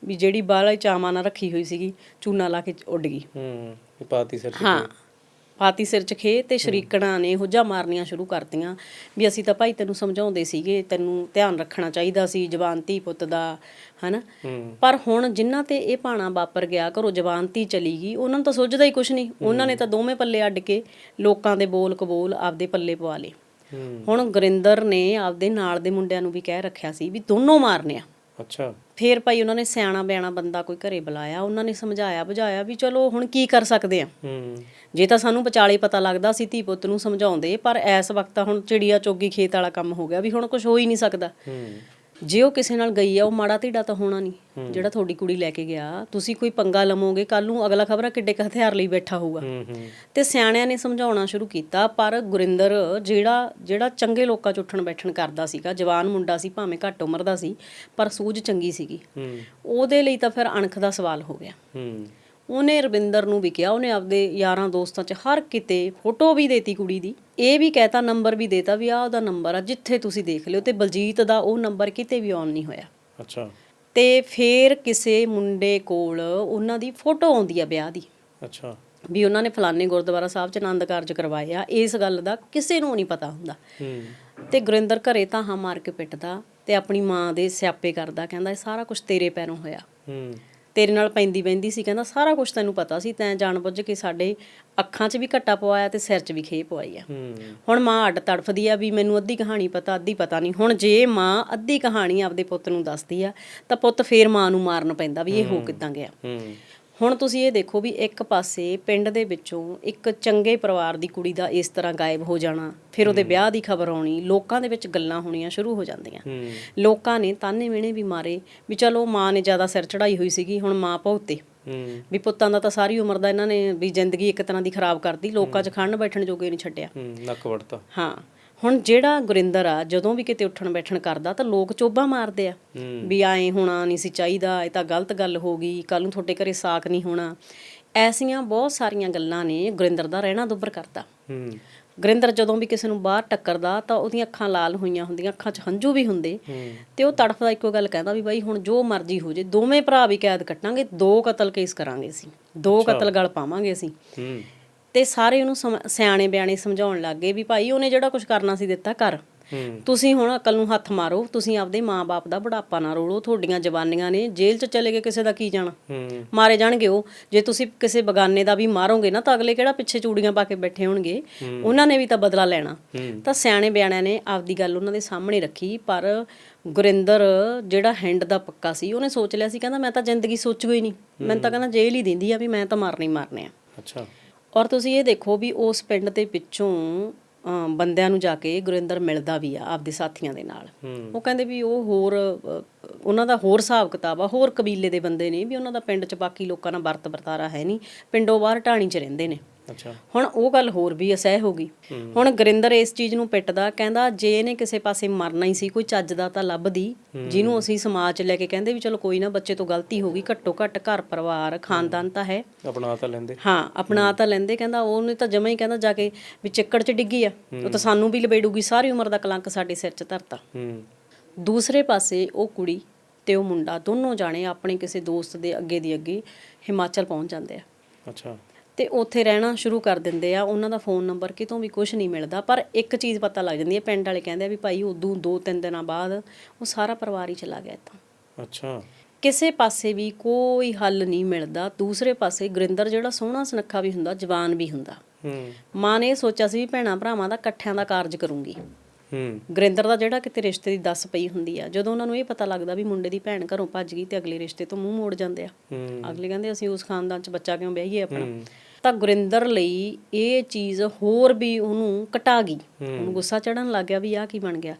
ਵੀ ਜਿਹੜੀ ਬਾਹਲਾ ਚਾਵਾਂ ਨਾਲ ਰੱਖੀ ਹੋਈ ਸੀਗੀ ਚੂਨਾ ਲਾ ਕੇ ਉੱਡ ਗਈ। ਹੂੰ ਪਾਤੀ ਸਿਰ ਹਾਂ ਪਾਤੀ ਸਿਰ 'ਚ ਖੇ ਤੇ ਸ਼ਰੀਕਣਾ ਨੇ ਹੁੱਜਾ ਮਾਰਨੀਆਂ ਸ਼ੁਰੂ ਕਰਤੀਆਂ ਵੀ ਅਸੀਂ ਤਾਂ ਭਾਈ ਤੈਨੂੰ ਸਮਝਾਉਂਦੇ ਸੀਗੇ ਤੈਨੂੰ ਧਿਆਨ ਰੱਖਣਾ ਚਾਹੀਦਾ ਸੀ ਜਵਾਨ ਧੀ ਪੁੱਤ ਦਾ ਹਨਾ? ਪਰ ਹੁਣ ਜਿਨ੍ਹਾਂ ਤੇ ਇਹ ਭਾਣਾ ਵਾਪਰ ਗਿਆ ਘਰੋਂ ਜਵਾਨ ਧੀ ਚਲੀ ਗਈ ਉਹਨਾਂ ਨੂੰ ਤਾਂ ਸੁੱਝਦਾ ਹੀ ਕੁਝ ਨਹੀਂ। ਉਹਨਾਂ ਨੇ ਤਾਂ ਦੋਵੇਂ ਪੱਲੇ ਅੱਡ ਕੇ ਲੋਕਾਂ ਦੇ ਬੋਲ ਕਬੋਲ ਆਪਦੇ ਪੱਲੇ ਪਵਾ ਲਏ। ਹੁਣ ਗੁਰਿੰਦਰ ਨੇ ਆਪਦੇ ਨਾਲ ਦੇ ਮੁੰਡਿਆਂ ਨੂੰ ਵੀ ਕਹਿ ਰੱਖਿਆ ਸੀ ਵੀ ਦੋਨੋਂ ਮਾਰਨੇ ਆ। ਅੱਛਾ। ਫੇਰ ਭਾਈ ਉਹਨਾਂ ਨੇ ਸਿਆਣਾ ਬਿਆਣਾ ਬੰਦਾ ਕੋਈ ਘਰੇ ਬੁਲਾਇਆ ਉਹਨਾਂ ਨੇ ਸਮਝਾਇਆ ਬੁਝਾਇਆ ਵੀ ਚਲੋ ਹੁਣ ਕੀ ਕਰ ਸਕਦੇ ਆ। ਹੂੰ। ਜੇ ਤਾਂ ਸਾਨੂੰ ਵਿਚਾਲੇ ਪਤਾ ਲੱਗਦਾ ਸੀ ਧੀ ਪੁੱਤ ਨੂੰ ਸਮਝਾਉਂਦੇ ਪਰ ਐਸ ਵਕਤ ਤਾਂ ਹੁਣ ਚਿੜੀਆ ਚੋਗੀ ਖੇਤ ਵਾਲਾ ਕੰਮ ਹੋ ਗਿਆ ਵੀ ਹੁਣ ਕੁਝ ਹੋ ਹੀ ਨਹੀਂ ਸਕਦਾ। ਹੂੰ। ਜੇ ਉਹ ਕਿਸੇ ਨਾਲ ਗਈ ਆ ਉਹ ਮਾੜਾ ਢੀੜਾ ਤਾਂ ਹੋਣਾ ਨਹੀਂ। ਜਿਹੜਾ ਤੁਹਾਡੀ ਕੁੜੀ ਲੈ ਕੇ ਗਿਆ ਤੁਸੀਂ ਕੋਈ ਪੰਗਾ ਲਵੋਗੇ ਕੱਲ ਨੂੰ ਅਗਲਾ ਖਬਰ ਕਿੱਡੇ ਕੁ ਹਥਿਆਰ ਲਈ ਬੈਠਾ ਹੋਊਗਾ। ਤੇ ਸਿਆਣਿਆਂ ਨੇ ਸਮਝਾਉਣਾ ਸ਼ੁਰੂ ਕੀਤਾ ਪਰ ਗੁਰਿੰਦਰ ਜਿਹੜਾ ਜਿਹੜਾ ਚੰਗੇ ਲੋਕਾਂ 'ਚ ਉੱਠਣ ਬੈਠਣ ਕਰਦਾ ਸੀਗਾ ਜਵਾਨ ਮੁੰਡਾ ਸੀ ਭਾਵੇਂ ਘੱਟ ਉਮਰ ਦਾ ਸੀ ਪਰ ਸੂਝ ਚੰਗੀ ਸੀਗੀ। ਉਹਦੇ ਲਈ ਤਾਂ ਫਿਰ ਅਣਖ ਦਾ ਸਵਾਲ ਹੋ ਗਿਆ। ਉਹਨੇ ਰਵਿੰਦਰ ਨੂੰ ਵੀ ਕਿਹਾ ਉਹਨੇ ਆਪਦੇ ਯਾਰਾਂ ਦੋਸਤਾਂ 'ਚ ਹਰ ਕਿਤੇ ਫੋਟੋ ਵੀ ਦੇਤੀ ਕੁੜੀ ਦੀ। ਇਹ ਵੀ ਕਹਿਤਾ ਨੰਬਰ ਵੀ ਦੇਤਾ ਵੀ ਆਹ ਉਹਦਾ ਨੰਬਰ ਆ ਜਿੱਥੇ ਤੁਸੀਂ ਦੇਖ ਲਿਓ ਤੇ ਬਲਜੀਤ ਦਾ ਉਹ ਨੰਬਰ ਕਿਤੇ ਵੀ ਆਨ ਨਹੀਂ ਹੋਇਆ। ਅੱਛਾ। ਤੇ ਫੇਰ ਕਿਸੇ ਮੁੰਡੇ ਕੋਲ ਉਹਨਾਂ ਦੀ ਫੋਟੋ ਆਉਂਦੀ ਆ ਵਿਆਹ ਦੀ। ਅੱਛਾ। ਵੀ ਉਹਨਾਂ ਨੇ ਫਲਾਣੇ ਗੁਰਦੁਆਰਾ ਸਾਹਿਬ 'ਚ ਆਨੰਦ ਕਾਰਜ ਕਰਵਾਏ ਆ ਇਸ ਗੱਲ ਦਾ ਕਿਸੇ ਨੂੰ ਨਹੀਂ ਪਤਾ ਹੁੰਦਾ। ਹੂੰ। ਤੇ ਗੁਰਿੰਦਰ ਘਰੇ ਤਾਂ ਹਾਂ ਮਾਰ ਕੇ ਪਿੱਟਦਾ ਤੇ ਆਪਣੀ ਮਾਂ ਦੇ ਸਿਆਪੇ ਕਰਦਾ ਕਹਿੰਦਾ ਇਹ ਸਾਰਾ ਕੁਝ ਤੇਰੇ ਪੈਰੋਂ ਹੋਇਆ। ਹੂੰ। ਤੇਰੇ ਨਾਲ ਪੈਂਦੀ ਬੈਂਦੀ ਸੀ ਕਹਿੰਦਾ ਸਾਰਾ ਕੁਝ ਤੈਨੂੰ ਪਤਾ ਸੀ ਤੈਂ ਜਾਣ ਬੁੱਝ ਕੇ ਸਾਡੇ ਅੱਖਾਂ 'ਚ ਵੀ ਘੱਟਾ ਪਵਾਇਆ ਤੇ ਸਿਰ 'ਚ ਵੀ ਖੇ ਪਵਾਈ ਆ। ਹੁਣ ਮਾਂ ਅੱਡ ਤੜਫਦੀ ਆ ਵੀ ਮੈਨੂੰ ਅੱਧੀ ਕਹਾਣੀ ਪਤਾ ਅੱਧੀ ਪਤਾ ਨਹੀਂ। ਹੁਣ ਜੇ ਮਾਂ ਅੱਧੀ ਕਹਾਣੀ ਆਪਦੇ ਪੁੱਤ ਨੂੰ ਦੱਸਦੀ ਆ ਤਾਂ ਪੁੱਤ ਫੇਰ ਮਾਂ ਨੂੰ ਮਾਰਨ ਪੈਂਦਾ ਵੀ ਇਹ ਹੋ। ਕਿੱਦਾਂ ਗਿਆ। ਹੂੰ। ਹੁਣ ਤੁਸੀਂ ਇਹ ਦੇਖੋ ਵੀ ਇੱਕ ਪਾਸੇ ਪਿੰਡ ਦੇ ਵਿੱਚੋਂ ਇੱਕ ਚੰਗੇ ਪਰਿਵਾਰ ਦੀ ਕੁੜੀ ਦਾ ਇਸ ਤਰ੍ਹਾਂ ਗਾਇਬ ਹੋ ਜਾਣਾ ਫਿਰ ਉਹਦੇ ਵਿਆਹ ਦੀ ਖਬਰ ਆਉਣੀ ਲੋਕਾਂ ਦੇ ਵਿੱਚ ਗੱਲਾਂ ਹੋਣੀਆਂ ਸ਼ੁਰੂ ਹੋ ਜਾਂਦੀਆਂ। ਲੋਕਾਂ ਨੇ ਤਾਨੇ ਮਿਹਣੇ ਵੀ ਮਾਰੇ ਵੀ ਚਲੋ ਮਾਂ ਨੇ ਜ਼ਿਆਦਾ ਸਿਰ ਚੜਾਈ ਹੋਈ ਸੀਗੀ ਹੁਣ ਮਾਂ ਭੁਗਤੇ ਹੂੰ। ਵੀ ਪੁੱਤਾਂ ਦਾ ਤਾਂ ਸਾਰੀ ਉਮਰ ਦਾ ਇਹਨਾਂ ਨੇ ਵੀ ਜ਼ਿੰਦਗੀ ਇੱਕ ਤਰ੍ਹਾਂ ਦੀ ਖਰਾਬ ਕਰਤੀ ਲੋਕਾਂ 'ਚ ਖੜਨ ਬੈਠਣ ਜੋਗੇ ਨਹੀਂ ਛੱਡਿਆ। ਨੱਕ ਵੜਤਾ। ਹਾਂ। ਹੁਣ ਜਿਹੜਾ ਗੁਰਿੰਦਰ ਆ ਜਦੋਂ ਵੀ ਕਿਤੇ ਉੱਠਣ ਬੈਠਣ ਕਰਦਾ ਤਾਂ ਲੋਕ ਚੋਬਾ ਮਾਰਦੇ ਆ। ਵੀ ਐਂ ਹੋਣਾ ਨਹੀਂ ਸੀ ਚਾਹੀਦਾ ਇਹ ਤਾਂ ਗਲਤ ਗੱਲ ਹੋ ਗਈ ਕੱਲ ਨੂੰ ਤੁਹਾਡੇ ਘਰੇ ਸਾਕ ਨਹੀਂ ਹੋਣਾ। ਐਸੀਆਂ ਬਹੁਤ ਸਾਰੀਆਂ ਗੱਲਾਂ ਨੇ ਗੁਰਿੰਦਰ ਦਾ ਰਹਿਣਾ ਦੁੱਬਰ ਕਰਤਾ ਹੂੰ। ਗੁਰਿੰਦਰ ਜਦੋਂ ਵੀ ਕਿਸੇ ਨੂੰ ਬਾਹਰ ਟੱਕਰਦਾ ਤਾਂ ਉਹਦੀਆਂ ਅੱਖਾਂ ਲਾਲ ਹੋਈਆਂ ਹੁੰਦੀਆਂ ਅੱਖਾਂ 'ਚ ਹੰਝੂ ਵੀ ਹੁੰਦੇ। ਤੇ ਉਹ ਤੜਫਦਾ ਇੱਕੋ ਗੱਲ ਕਹਿੰਦਾ ਵੀ ਬਾਈ ਹੁਣ ਜੋ ਮਰਜ਼ੀ ਹੋ ਜੇ ਦੋਵੇਂ ਭਰਾ ਵੀ ਕੈਦ ਕੱਟਾਂਗੇ ਦੋ ਕਤਲ ਕੇਸ ਕਰਾਂਗੇ ਅਸੀਂ। ਦੋ ਕਤਲ ਗਲ ਪਾਵਾਂਗੇ ਅਸੀਂ। ਹੂੰ। ਤੇ ਸਾਰੇ ਉਹਨੂੰ ਸਮ- ਸਿਆਣੇ ਬਿਆਣੇ ਸਮਝਾਉਣ ਲੱਗ ਗਏ ਵੀ ਭਾਈ ਉਹਨੇ ਜਿਹੜਾ ਕੁਝ ਕਰਨਾ ਸੀ ਦਿੱਤਾ ਕਰ। ਤੁਸੀਂ ਹੁਣ ਅਕਲ ਨੂੰ ਹੱਥ ਮਾਰੋ ਤੁਸੀਂ ਆਪਦੇ ਮਾਪੇ ਦਾ ਬੁਢਾਪਾ ਨਾ ਰੋਲੋ ਤੁਹਾਡੀਆਂ ਜਵਾਨੀਆਂ ਨੇ ਜੇਲ੍ਹ 'ਚ ਚਲੇ ਗਏ ਕਿਸੇ ਦਾ ਕੀ ਜਾਣਾ? ਹੂੰ। ਮਾਰੇ ਜਾਣਗੇ ਉਹ। ਜੇ ਤੁਸੀਂ ਕਿਸੇ ਬਗਾਨੇ ਦਾ ਵੀ ਮਾਰੋਗੇ ਨਾ ਤਾਂ ਅਗਲੇ ਕਿਹੜਾ ਪਿੱਛੇ ਚੂੜੀਆਂ ਪਾ ਕੇ ਬੈਠੇ ਹੋਣਗੇ? ਉਹਨਾਂ ਨੇ ਵੀ ਤਾਂ ਬਦਲਾ ਲੈਣਾ। ਤਾਂ ਸਿਆਣੇ ਬਿਆਣਿਆਂ ਨੇ ਆਪਦੀ ਗੱਲ ਉਹਨਾਂ ਦੇ ਸਾਹਮਣੇ ਰੱਖੀ ਪਰ ਗੁਰਿੰਦਰ ਜਿਹੜਾ ਹੈਂਡ ਦਾ ਪੱਕਾ ਸੀ ਉਹਨੇ ਸੋਚ ਲਿਆ ਸੀ ਕਹਿੰਦਾ ਮੈਂ ਤਾਂ ਜ਼ਿੰਦਗੀ ਸੋਚੂ ਹੀ। ਨਹੀਂ ਮੈਨੂੰ ਤਾਂ ਕਹਿੰਦਾ ਜੇਲ੍ਹ ਹੀ ਦਿੰਦੀ ਆ ਵੀ ਮੈਂ ਤਾਂ ਮਾਰਨੇ ਮਾਰਨੇ ਆ। ਅੱਛਾ। ਔਰ ਤੁਸੀਂ ਇਹ ਦੇਖੋ ਵੀ ਉਸ ਪਿੰਡ ਦੇ ਪਿੱਛੋਂ ਬੰਦਿਆਂ ਨੂੰ ਜਾ ਕੇ ਗੁਰਿੰਦਰ ਮਿਲਦਾ ਵੀ ਆ ਆਪਦੇ ਸਾਥੀਆਂ ਦੇ ਨਾਲ। ਉਹ ਕਹਿੰਦੇ ਵੀ ਉਹ ਹੋਰ ਉਹਨਾਂ ਦਾ ਹੋਰ ਹਿਸਾਬ ਕਿਤਾਬ ਆ ਹੋਰ ਕਬੀਲੇ ਦੇ ਬੰਦੇ ਨੇ ਵੀ ਉਹਨਾਂ ਦਾ ਪਿੰਡ 'ਚ ਬਾਕੀ ਲੋਕਾਂ ਨਾਲ ਵਰਤ ਵਰਤਾਰਾ ਹੈ ਨਹੀਂ ਪਿੰਡੋਂ ਬਾਹਰ ਢਾਣੀ 'ਚ ਰਹਿੰਦੇ ਨੇ। ਅੱਛਾ। ਹੁਣ ਉਹ ਗੱਲ ਹੋਰ ਵੀ ਅਸਹਿ ਹੋ ਗਈ। ਹੁਣ ਗੁਰਿੰਦਰ ਇਸ ਚੀਜ਼ ਨੂੰ ਪਿੱਟਦਾ ਕਹਿੰਦਾ ਜੇ ਇਹਨੇ ਕਿਸੇ ਪਾਸੇ ਮਰਨਾ ਹੀ ਸੀ ਕੋਈ ਚੱਜ ਦਾ ਤਾਂ ਲੱਭਦੀ। ਜਿਹਨੂੰ ਅਸੀਂ ਸਮਾਜ 'ਚ ਲੈ ਕੇ ਕਹਿੰਦੇ ਵੀ ਚਲੋ ਕੋਈ ਨਾ ਬੱਚੇ ਤੋਂ ਗਲਤੀ ਹੋ ਗਈ ਘੱਟੋ ਘੱਟ ਘਰ ਪਰਿਵਾਰ ਖਾਨਦਾਨ ਤਾਂ ਹੈ। ਆਪਣਾ ਤਾਂ ਲੈਂਦੇ। ਹਾਂ ਆਪਣਾ ਤਾਂ ਲੈਂਦੇ ਕਹਿੰਦਾ ਉਹਨੇ ਤਾਂ ਜਮਾ ਹੀ ਕਹਿੰਦਾ ਜਾ ਕੇ ਵੀ ਚੱਕੜ 'ਚ ਡਿੱਗੀ ਆ। ਉਹ ਤਾਂ ਸਾਨੂੰ ਵੀ ਲਬੇੜੂਗੀ ਸਾਰੀ ਉਮਰ ਦਾ ਕਲੰਕ ਸਾਡੇ ਸਿਰ 'ਚ ਧਰਤਾ। ਦੂਸਰੇ ਪਾਸੇ ਉਹ ਕੁੜੀ ਤੇ ਉਹ ਮੁੰਡਾ ਦੋਨੋਂ ਜਾਣੇ ਆਪਣੇ ਕਿਸੇ ਦੋਸਤ ਦੇ ਅੱਗੇ ਦੀ ਅੱਗੇ ਹਿਮਾਚਲ ਪਹੁੰਚ ਜਾਂਦੇ ਆ। ਅੱਛਾ। ਤੇ ਉੱਥੇ ਰਹਿਣਾ ਸ਼ੁਰੂ ਕਰ ਦਿੰਦੇ ਆ। ਉਹਨਾਂ ਦਾ ਫੋਨ ਨੰਬਰ ਕਿਤੋਂ ਵੀ ਕੁਝ ਨਹੀਂ ਮਿਲਦਾ। ਪਰ ਇੱਕ ਚੀਜ਼ ਪਤਾ ਲੱਗ ਜਾਂਦੀ ਹੈ ਪਿੰਡ ਵਾਲੇ ਕਹਿੰਦੇ ਆ ਵੀ ਭਾਈ ਉਦੋਂ ਦੋ ਤਿੰਨ ਦਿਨਾਂ ਬਾਅਦ ਉਹ ਸਾਰਾ ਪਰਿਵਾਰ ਹੀ ਚਲਾ ਗਿਆ ਇੱਥੋਂ। ਅੱਛਾ। ਕਿਸੇ ਪਾਸੇ ਵੀ ਕੋਈ ਹੱਲ ਨਹੀਂ ਮਿਲਦਾ। ਦੂਸਰੇ ਪਾਸੇ ਗੁਰਿੰਦਰ ਜਿਹੜਾ ਸੋਹਣਾ ਸੁਨੱਖਾ ਵੀ ਹੁੰਦਾ ਜਵਾਨ ਵੀ ਹੁੰਦਾ। ਹੂੰ। ਮਾਂ ਨੇ ਸੋਚਿਆ ਸੀ ਵੀ ਭੈਣਾ ਭਰਾਵਾਂ ਦਾ ਇਕੱਠਿਆਂ ਦਾ ਕਾਰਜ ਕਰੂੰਗੀ। ਹੂੰ। ਗੁਰਿੰਦਰ ਦਾ ਜਿਹੜਾ ਕਿਤੇ ਰਿਸ਼ਤੇ ਦੀ ਦੱਸ ਪਈ ਹੁੰਦੀ ਆ। ਜਦੋਂ ਉਹਨਾਂ ਨੂੰ ਇਹ ਪਤਾ ਲੱਗਦਾ ਵੀ ਮੁੰਡੇ ਦੀ ਭੈਣ ਘਰੋਂ ਭੱਜ ਗਈ ਤੇ ਅਗਲੇ ਰਿਸ਼ਤੇ ਤੋਂ ਮੂੰਹ ਮੋੜ ਜਾਂਦੇ ਆ। ਹੂੰ। ਅਗਲੇ ਕਹਿੰਦੇ ਅਸੀਂ ਉਸ ਖਾਨਦਾਨ 'ਚ ਬੱਚਾ ਕਿਉਂ ਵਿਆਹੀਏ ਆਪਣਾ? ਤਾਂ ਗੁਰਿੰਦਰ ਲਈ ਇਹ ਚੀਜ਼ ਹੋਰ ਵੀ ਉਹਨੂੰ ਘਟਾ ਗਈ। ਉਹਨੂੰ ਗੁੱਸਾ ਚੜਨ ਲੱਗ ਗਿਆ ਵੀ ਆਹ ਕੀ ਬਣ ਗਿਆ।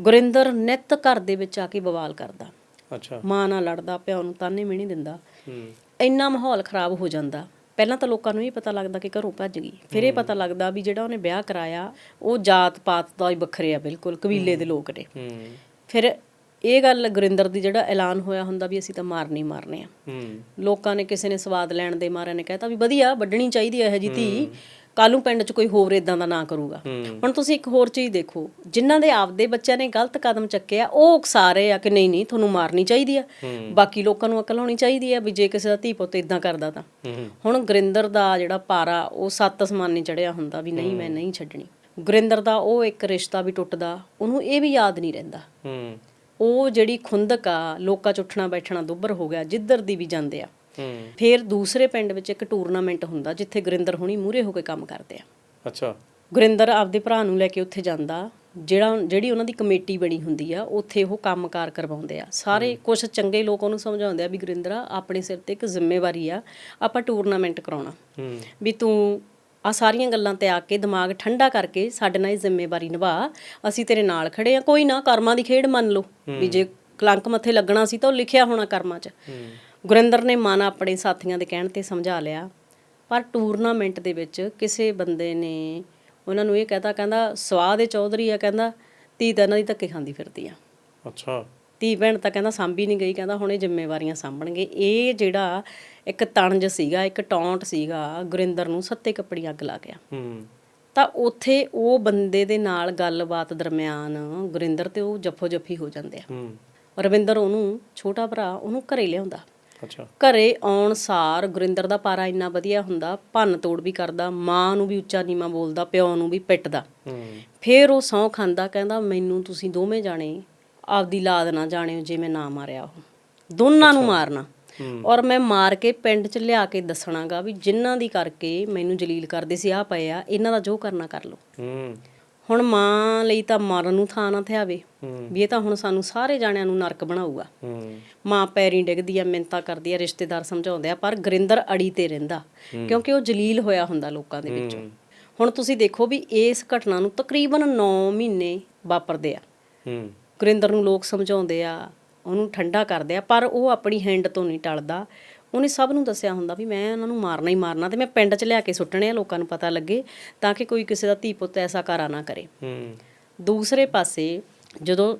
ਗੁਰਿੰਦਰ ਨਿੱਤ ਘਰ ਦੇ ਵਿੱਚ ਆ ਕੇ ਬਵਾਲ ਕਰਦਾ। ਅੱਛਾ। ਮਾਂ ਨਾਲ ਲੜਦਾ ਪਿਓ ਨੂੰ ਤਾਨੇ ਮਿਹਣੀ ਦਿੰਦਾ। ਇੰਨਾ ਮਾਹੌਲ ਖਰਾਬ ਹੋ ਜਾਂਦਾ। ਪਹਿਲਾਂ ਤਾਂ ਲੋਕਾਂ ਨੂੰ ਇਹ ਪਤਾ ਲੱਗਦਾ ਕਿ ਘਰੋਂ ਭੱਜ ਗਈ। ਫਿਰ ਇਹ ਪਤਾ ਲੱਗਦਾ ਵੀ ਜਿਹੜਾ ਉਹਨੇ ਵਿਆਹ ਕਰਾਇਆ ਉਹ ਜਾਤ ਪਾਤ ਦਾ ਹੀ ਵੱਖਰੇ ਆ ਬਿਲਕੁਲ ਕਬੀਲੇ ਦੇ ਲੋਕ ਨੇ। ਫਿਰ ਇਹ ਗੱਲ ਗੁਰਿੰਦਰ ਦੀ ਜਿਹੜਾ ਐਲਾਨ ਹੋਇਆ ਹੁੰਦਾ ਵੀ ਅਸੀਂ ਤਾਂ ਮਾਰਨੀ ਮਾਰਨੇ ਆ। ਹੂੰ। ਲੋਕਾਂ ਨੇ ਕਿਸੇ ਨੇ ਸਵਾਦ ਲੈਣ ਦੇ ਮਾਰਿਆਂ ਨੇ ਕਹਿਤਾ ਵੀ ਵਧੀਆ ਵੱਢਣੀ ਚਾਹੀਦੀ ਹੈ ਇਹ ਜੀ ਧੀ। ਕੱਲ੍ਹ ਨੂੰ ਪਿੰਡ 'ਚ ਕੋਈ ਹੋਰ ਇਦਾਂ ਦਾ ਨਾ ਕਰੂਗਾ। ਹੁਣ ਤੁਸੀਂ ਇੱਕ ਹੋਰ ਚੀਜ਼ ਦੇਖੋ ਜਿਨ੍ਹਾਂ ਦੇ ਆਪਦੇ ਬੱਚਿਆਂ ਨੇ ਗਲਤ ਕਦਮ ਚੱਕਿਆ ਉਹ ਉਕਸਾਰੇ ਆ ਕਿ ਨਹੀਂ ਨਹੀਂ ਤੁਹਾਨੂੰ ਮਾਰਨੀ ਚਾਹੀਦੀ ਆ। ਬਾਕੀ ਲੋਕਾਂ ਨੂੰ ਅਕਲ ਹੋਣੀ ਚਾਹੀਦੀ ਆ ਵੀ ਜੇ ਕਿਸੇ ਦਾ ਧੀ ਪੁੱਤ ਇਦਾਂ ਕਰਦਾ ਤਾਂ। ਹੁਣ ਗੁਰਿੰਦਰ ਦਾ ਜਿਹੜਾ ਪਾਰਾ ਉਹ ਸੱਤ ਅਸਮਾਨੇ ਚੜਿਆ ਹੁੰਦਾ ਵੀ ਨਹੀਂ ਮੈਂ ਨਹੀਂ ਛੱਡਣੀ। ਗੁਰਿੰਦਰ ਦਾ ਉਹ ਇੱਕ ਰਿਸ਼ਤਾ ਵੀ ਟੁੱਟਦਾ ਉਹਨੂੰ ਇਹ ਵੀ ਯਾਦ ਨਹੀਂ ਰਹਿੰਦਾ। ਹੂੰ। ਉਹ ਜਿਹੜੀ ਖੁੰਦਕ ਆ ਲੋਕਾਂ 'ਚ ਉੱਠਣਾ ਬੈਠਣਾ ਦੁੱਬਰ ਹੋ ਗਿਆ ਜਿੱਧਰ ਦੀ ਵੀ ਜਾਂਦੇ ਆ। ਫਿਰ ਦੂਸਰੇ ਪਿੰਡ ਵਿੱਚ ਇੱਕ ਟੂਰਨਾਮੈਂਟ ਹੁੰਦਾ ਜਿੱਥੇ ਗੁਰਿੰਦਰ ਹੁਣੀ ਮੂਹਰੇ ਹੋ ਕੇ ਕੰਮ ਕਰਦੇ ਆ। ਅੱਛਾ। ਗੁਰਿੰਦਰ ਆਪਦੇ ਭਰਾ ਨੂੰ ਲੈ ਕੇ ਉੱਥੇ ਜਾਂਦਾ ਜਿਹੜਾ ਜਿਹੜੀ ਉਹਨਾਂ ਦੀ ਕਮੇਟੀ ਬਣੀ ਹੁੰਦੀ ਆ ਉੱਥੇ ਉਹ ਕੰਮਕਾਰ ਕਰਵਾਉਂਦੇ ਆ। ਸਾਰੇ ਕੁਝ ਚੰਗੇ ਲੋਕ ਉਹਨੂੰ ਸਮਝਾਉਂਦੇ ਆ ਵੀ ਗੁਰਿੰਦਰਾ ਆਪਣੇ ਸਿਰ ਤੇ ਇੱਕ ਜ਼ਿੰਮੇਵਾਰੀ ਆ ਆਪਾਂ ਟੂਰਨਾਮੈਂਟ ਕਰਾਉਣਾ। ਵੀ ਤੂੰ ਆ ਸਾਰੀਆਂ ਗੱਲਾਂ ਤੇ ਆ ਕੇ ਦਿਮਾਗ ਠੰਡਾ ਕਰਕੇ ਸਾਡੇ ਨਾਲ ਇਹ ਜ਼ਿੰਮੇਵਾਰੀ ਨਿਭਾ। ਅਸੀਂ ਤੇਰੇ ਨਾਲ ਖੜੇ ਆ ਕੋਈ ਨਾ ਕਰਮਾਂ ਦੀ ਖੇਡ ਮੰਨ ਲਓ। ਵੀ ਜੇ ਕਲੰਕ ਮੱਥੇ ਲੱਗਣਾ ਸੀ ਤਾਂ ਉਹ ਲਿਖਿਆ ਹੋਣਾ ਕਰਮਾਂ 'ਚ। ਗੁਰਿੰਦਰ ਨੇ ਮਨ ਆਪਣੇ ਸਾਥੀਆਂ ਦੇ ਕਹਿਣ ਤੇ ਸਮਝਾ ਲਿਆ। ਪਰ ਟੂਰਨਾਮੈਂਟ ਦੇ ਵਿੱਚ ਕਿਸੇ ਬੰਦੇ ਨੇ ਉਹਨਾਂ ਨੂੰ ਇਹ ਕਹਤਾ ਕਹਿੰਦਾ ਸਵਾਹ ਦੇ ਚੌਧਰੀ ਆ ਕਹਿੰਦਾ ਧੀ ਤਾਂ ਇਹਨਾਂ ਦੀ ਧੱਕੇ ਖਾਂਦੀ ਫਿਰਦੀ ਆ। ਅੱਛਾ। ਧੀ ਭੈਣ ਤਾਂ ਕਹਿੰਦਾ ਸਾਂਭੀ ਨਹੀਂ ਗਈ ਕਹਿੰਦਾ ਹੁਣ ਇਹ ਜ਼ਿੰਮੇਵਾਰੀਆਂ ਸਾਂਭਣਗੇ। ਇਹ ਜਿਹੜਾ ਇੱਕ ਤਣਜ ਸੀਗਾ ਇੱਕ ਟੌਂਟ ਸੀਗਾ ਗੁਰਿੰਦਰ ਨੂੰ ਸੱਤੇ ਕੱਪੜੀ ਅੱਗ ਲਾ ਗਿਆ। ਹੂੰ। ਤਾਂ ਉੱਥੇ ਉਹ ਬੰਦੇ ਦੇ ਨਾਲ ਗੱਲਬਾਤ ਦਰਮਿਆਨ ਗੁਰਿੰਦਰ ਤੇ ਉਹ ਜੱਫੋ ਜੱਫੀ ਹੋ ਜਾਂਦੇ ਆ। ਹੂੰ। ਰਵਿੰਦਰ ਉਹਨੂੰ ਛੋਟਾ ਭਰਾ ਉਹਨੂੰ ਘਰੇ ਲਿਆਉਂਦਾ। ਅੱਛਾ। ਘਰੇ ਆਉਣ ਸਾਰ ਗੁਰਿੰਦਰ ਦਾ ਪਾਰਾ ਇੰਨਾ ਵਧੀਆ ਹੁੰਦਾ ਭੰਨ ਤੋੜ ਵੀ ਕਰਦਾ ਮਾਂ ਨੂੰ ਵੀ ਉੱਚਾ ਨੀਵਾਂ ਬੋਲਦਾ ਪਿਓ ਨੂੰ ਵੀ ਪਿੱਟਦਾ। ਹੂੰ। ਫੇਰ ਉਹ ਸਹੁੰ ਖਾਂਦਾ ਕਹਿੰਦਾ ਮੈਨੂੰ ਤੁਸੀਂ ਦੋਵੇਂ ਜਾਣੇ ਆਪਦੀ ਲਾਦ ਨਾ ਜਾਣਿਓ ਜੇ ਮੈਂ ਨਾ ਮਾਰਿਆ ਉਹ। ਦੋਨਾਂ ਨੂੰ ਮਾਰਨਾ। ਔਰ ਮੈਂ ਮਾਰ ਕੇ ਪਿੰਡ 'ਚ ਲਿਆ ਕੇ ਦੱਸਣਾਗਾ ਵੀ ਜਿਨ੍ਹਾਂ ਦੀ ਕਰਕੇ ਮੈਨੂੰ ਜਲੀਲ ਕਰਦੇ ਸੀ ਆ ਪਏ ਆ ਇਹਨਾਂ ਦਾ ਜੋ ਕਰਨਾ ਕਰ ਲਓ। ਹੁਣ ਮਾਂ ਲਈ ਤਾਂ ਮਰਨ ਨੂੰ ਥਾਂ ਨਾ ਥਿਆਵੇ। ਵੀ ਇਹ ਤਾਂ ਹੁਣ ਸਾਨੂੰ ਸਾਰੇ ਜਾਣਿਆਂ ਨੂੰ ਨਰਕ ਬਣਾਊਗਾ। ਮਾਂ ਪੈਰੀਂ ਡਿੱਗਦੀ ਆ ਮਿੰਤਾ ਕਰਦੀ ਆ ਰਿਸ਼ਤੇਦਾਰ ਸਮਝਾਉਂਦੇ ਆ ਪਰ ਗੁਰਿੰਦਰ ਅੜੀ ਤੇ ਰਹਿੰਦਾ। ਕਿਉਂਕਿ ਉਹ ਜਲੀਲ ਹੋਇਆ ਹੁੰਦਾ ਲੋਕਾਂ ਦੇ ਵਿੱਚੋਂ। ਹੁਣ ਤੁਸੀਂ ਦੇਖੋ ਵੀ ਇਸ ਘਟਨਾ ਨੂੰ ਤਕਰੀਬਨ 9 ਮਹੀਨੇ ਵਾਪਰਦੇ ਆ। ਗੁਰਿੰਦਰ ਨੂੰ ਲੋਕ ਸਮਝਾਉਂਦੇ ਆ ਉਹਨੂੰ ਠੰਡਾ ਕਰਦੇ ਆ ਪਰ ਉਹ ਆਪਣੀ ਹੈਂਡ ਤੋਂ ਨਹੀਂ ਟਲਦਾ। ਉਹਨੇ ਸਭ ਨੂੰ ਦੱਸਿਆ ਹੁੰਦਾ ਵੀ ਮੈਂ ਉਹਨਾਂ ਨੂੰ ਮਾਰਨਾ ਹੀ ਮਾਰਨਾ ਤੇ ਮੈਂ ਪਿੰਡ 'ਚ ਲਿਆ ਕੇ ਸੁੱਟਣੇ ਆ ਲੋਕਾਂ ਨੂੰ ਪਤਾ ਲੱਗੇ ਤਾਂ ਕਿ ਕੋਈ ਕਿਸੇ ਦਾ ਧੀ ਪੁੱਤ ਐਸਾ ਕਾਰਾ ਨਾ ਕਰੇ। ਹੂੰ। ਦੂਸਰੇ ਪਾਸੇ ਜਦੋਂ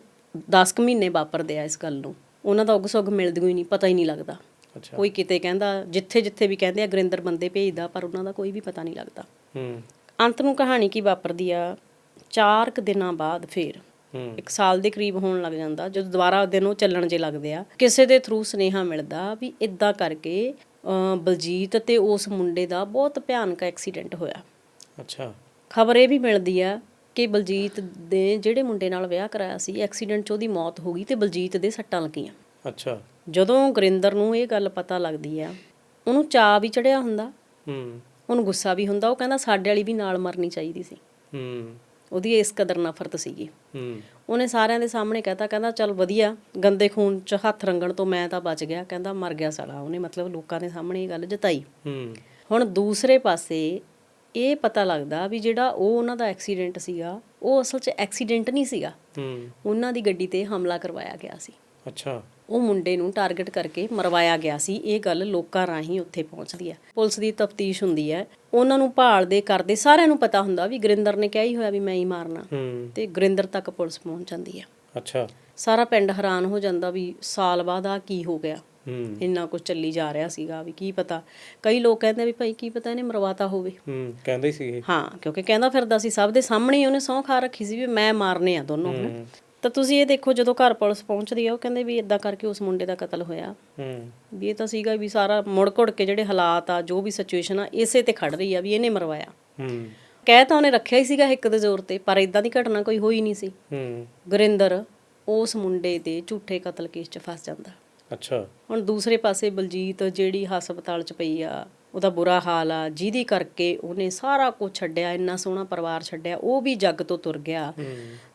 10 ਕੁ ਮਹੀਨੇ ਵਾਪਰਦੇ ਆ ਇਸ ਗੱਲ ਨੂੰ ਉਹਨਾਂ ਦਾ ਉਗ ਸੁਗ ਮਿਲਦੀ ਹੀ ਨਹੀਂ ਪਤਾ ਹੀ ਨਹੀਂ ਲੱਗਦਾ। ਅੱਛਾ। ਕੋਈ ਕਿਤੇ ਕਹਿੰਦਾ ਜਿੱਥੇ ਜਿੱਥੇ ਵੀ ਕਹਿੰਦੇ ਆ ਗੁਰਿੰਦਰ ਬੰਦੇ ਭੇਜਦਾ ਪਰ ਉਹਨਾਂ ਦਾ ਕੋਈ ਵੀ ਪਤਾ ਨਹੀਂ ਲੱਗਦਾ। ਹੂੰ। ਅੰਤ ਨੂੰ ਕਹਾਣੀ ਕੀ ਵਾਪਰਦੀ ਆ? ਚਾਰ ਕੁ ਦਿਨਾਂ ਬਾਅਦ ਫੇਰ। ਇੱਕ ਸਾਲ ਦੇ ਕਰੀਬ ਹੋਣ ਲੱਗ ਜਾਂਦਾ ਜਦੋਂ ਦੁਬਾਰਾ ਦਿਨ ਉਹ ਚੱਲਣ ਜੇ ਲੱਗਦੇ ਆ। ਕਿਸੇ ਦੇ ਥਰੂ ਸੁਨੇਹਾ ਮਿਲਦਾ ਵੀ ਇਦਾਂ ਕਰਕੇ ਬਲਜੀਤ ਤੇ ਉਸ ਮੁੰਡੇ ਦਾ ਬਹੁਤ ਭਿਆਨਕ ਐਕਸੀਡੈਂਟ ਹੋਇਆ। ਅੱਛਾ। ਖਬਰ ਇਹ ਵੀ ਮਿਲਦੀ ਆ ਕਿ ਬਲਜੀਤ ਦੇ ਜਿਹੜੇ ਮੁੰਡੇ ਨਾਲ ਵਿਆਹ ਕਰਾਇਆ ਸੀ ਐਕਸੀਡੈਂਟ 'ਚ ਉਹਦੀ ਮੌਤ ਹੋ ਗਈ ਤੇ ਬਲਜੀਤ ਦੇ ਸੱਟਾਂ ਲੱਗੀਆਂ। ਅੱਛਾ। ਜਦੋਂ ਗੁਰਿੰਦਰ ਨੂੰ ਇਹ ਗੱਲ ਪਤਾ ਲੱਗਦੀ ਆ ਉਹਨੂੰ ਚਾਅ ਵੀ ਚੜਿਆ ਹੁੰਦਾ। ਹੂੰ। ਉਹਨੂੰ ਗੁੱਸਾ ਵੀ ਹੁੰਦਾ ਉਹ ਕਹਿੰਦਾ ਸਾਡੇ ਵਾਲੀ ਵੀ ਨਾਲ ਮਰਨੀ ਚਾਹੀਦੀ ਸੀ। ਹੂੰ। ਉਹਦੀ ਇਸ ਕਦਰ ਨਫ਼ਰਤ ਸੀਗੀ। ਹੂੰ। ਉਹਨੇ ਸਾਰਿਆਂ ਦੇ ਸਾਹਮਣੇ ਕਹਤਾ ਕਹਿੰਦਾ ਚੱਲ ਵਧੀਆ ਗੰਦੇ ਖੂਨ 'ਚ ਹੱਥ ਰੰਗਣ ਤੋਂ ਮੈਂ ਤਾਂ ਬਚ ਗਿਆ ਕਹਿੰਦਾ ਮਰ ਗਿਆ ਸਾਲਾ। ਉਹਨੇ ਮਤਲਬ ਲੋਕਾਂ ਦੇ ਸਾਹਮਣੇ ਇਹ ਗੱਲ ਜਤਾਈ। ਹੂੰ। ਹੁਣ ਦੂਸਰੇ ਪਾਸੇ ਇਹ ਪਤਾ ਲੱਗਦਾ ਵੀ ਜਿਹੜਾ ਉਹ ਉਹਨਾਂ ਦਾ ਐਕਸੀਡੈਂਟ ਸੀਗਾ ਉਹ ਅਸਲ 'ਚ ਐਕਸੀਡੈਂਟ ਨਹੀਂ ਸੀਗਾ। ਹੂੰ। ਉਹਨਾਂ ਦੀ ਗੱਡੀ ਤੇ ਹਮਲਾ ਕਰਵਾਇਆ ਗਿਆ ਸੀ। ਅੱਛਾ। ਉਹ ਮੁੰਡੇ ਨੂੰ ਟਾਰਗੇਟ ਕਰਕੇ ਮਰਵਾਇਆ ਗਿਆ ਸੀ। ਇਹ ਗੱਲ ਲੋਕਾਂ ਰਾਹੀਂ ਉੱਥੇ ਪਹੁੰਚਦੀ ਹੈ। ਪੁਲਿਸ ਦੀ ਤਫਤੀਸ਼ ਹੁੰਦੀ ਹੈ। ਉਹਨਾਂ ਨੂੰ ਭਾਲਦੇ ਕਰਦੇ ਸਾਰਿਆਂ ਨੂੰ ਪਤਾ ਹੁੰਦਾ ਵੀ ਗੁਰਿੰਦਰ ਨੇ ਕਿਹਾ ਹੀ ਹੋਇਆ ਵੀ ਮੈਂ ਹੀ ਮਾਰਨਾ। ਤੇ ਗੁਰਿੰਦਰ ਤੱਕ ਪੁਲਿਸ ਪਹੁੰਚ ਜਾਂਦੀ ਹੈ। ਅੱਛਾ। ਸਾਰਾ ਪਿੰਡ ਹੈਰਾਨ ਹੋ ਜਾਂਦਾ ਵੀ ਸਾਲ ਬਾਅਦ ਆ ਕੀ ਹੋ ਗਿਆ। ਇੰਨਾ ਕੁਝ ਚੱਲੀ ਜਾ ਰਿਹਾ ਸੀਗਾ ਵੀ ਕੀ ਪਤਾ। ਕਈ ਲੋਕ ਕਹਿੰਦੇ ਵੀ ਭਾਈ ਕੀ ਪਤਾ ਇਹਨੇ ਮਰਵਾਤਾ ਹੋਵੇ। ਹੂੰ ਕਹਿੰਦੇ ਸੀਗੇ। ਹਾਂ ਕਿਉਂਕਿ ਕਹਿੰਦਾ ਫਿਰਦਾ ਸੀ ਸਭ ਦੇ ਸਾਹਮਣੇ ਹੀ ਉਹਨੇ ਸਹੁੰ ਖਾ ਰੱਖੀ ਸੀ ਵੀ ਮੈਂ ਮਾਰਨੇ ਆ ਦੋਨੋਂ। ਤਾਂ ਤੁਸੀਂ ਇਹ ਦੇਖੋ ਜਦੋਂ ਘਰ ਪੁਲਿਸ ਪਹੁੰਚਦੀ ਆ ਉਹ ਕਹਿੰਦੇ ਵੀ ਇਦਾਂ ਕਰਕੇ ਉਸ ਮੁੰਡੇ ਦਾ ਕਤਲ ਹੋਇਆ। ਹੂੰ। ਵੀ ਇਹ ਤਾਂ ਸੀਗਾ ਵੀ ਸਾਰਾ ਮੁੜ ਘੁੜ ਕੇ ਜਿਹੜੇ ਹਾਲਾਤ ਆ ਜੋ ਵੀ ਸਿਚੁਏਸ਼ਨ ਆ ਇਸੇ ਤੇ ਖੜ ਰਹੀ ਆ ਵੀ ਇਹਨੇ ਮਰਵਾਇਆ। ਹੂੰ। ਕਹਿ ਤਾਂ ਉਹਨੇ ਰੱਖਿਆ ਹੀ ਸੀਗਾ ਇੱਕ ਦੇ ਜ਼ੋਰ ਤੇ ਪਰ ਇਦਾਂ ਦੀ ਘਟਨਾ ਕੋਈ ਹੋਈ ਨਹੀਂ ਸੀ। ਹੂੰ। ਗੁਰਿੰਦਰ ਉਸ ਮੁੰਡੇ ਦੇ ਝੂਠੇ ਕਤਲ ਕੇਸ 'ਚ ਫਸ ਜਾਂਦਾ। ਅੱਛਾ। ਹੁਣ ਦੂਸਰੇ ਪਾਸੇ ਬਲਜੀਤ ਜਿਹੜੀ ਹਸਪਤਾਲ 'ਚ ਪਈ ਆ ਉਹਦਾ ਬੁਰਾ ਹਾਲ ਆ ਜਿਹਦੀ ਕਰਕੇ ਉਹਨੇ ਸਾਰਾ ਕੁਝ ਛੱਡਿਆ ਇੰਨਾ ਸੋਹਣਾ ਪਰਿਵਾਰ ਛੱਡਿਆ ਉਹ ਵੀ ਜੱਗ ਤੋਂ ਤੁਰ ਗਿਆ।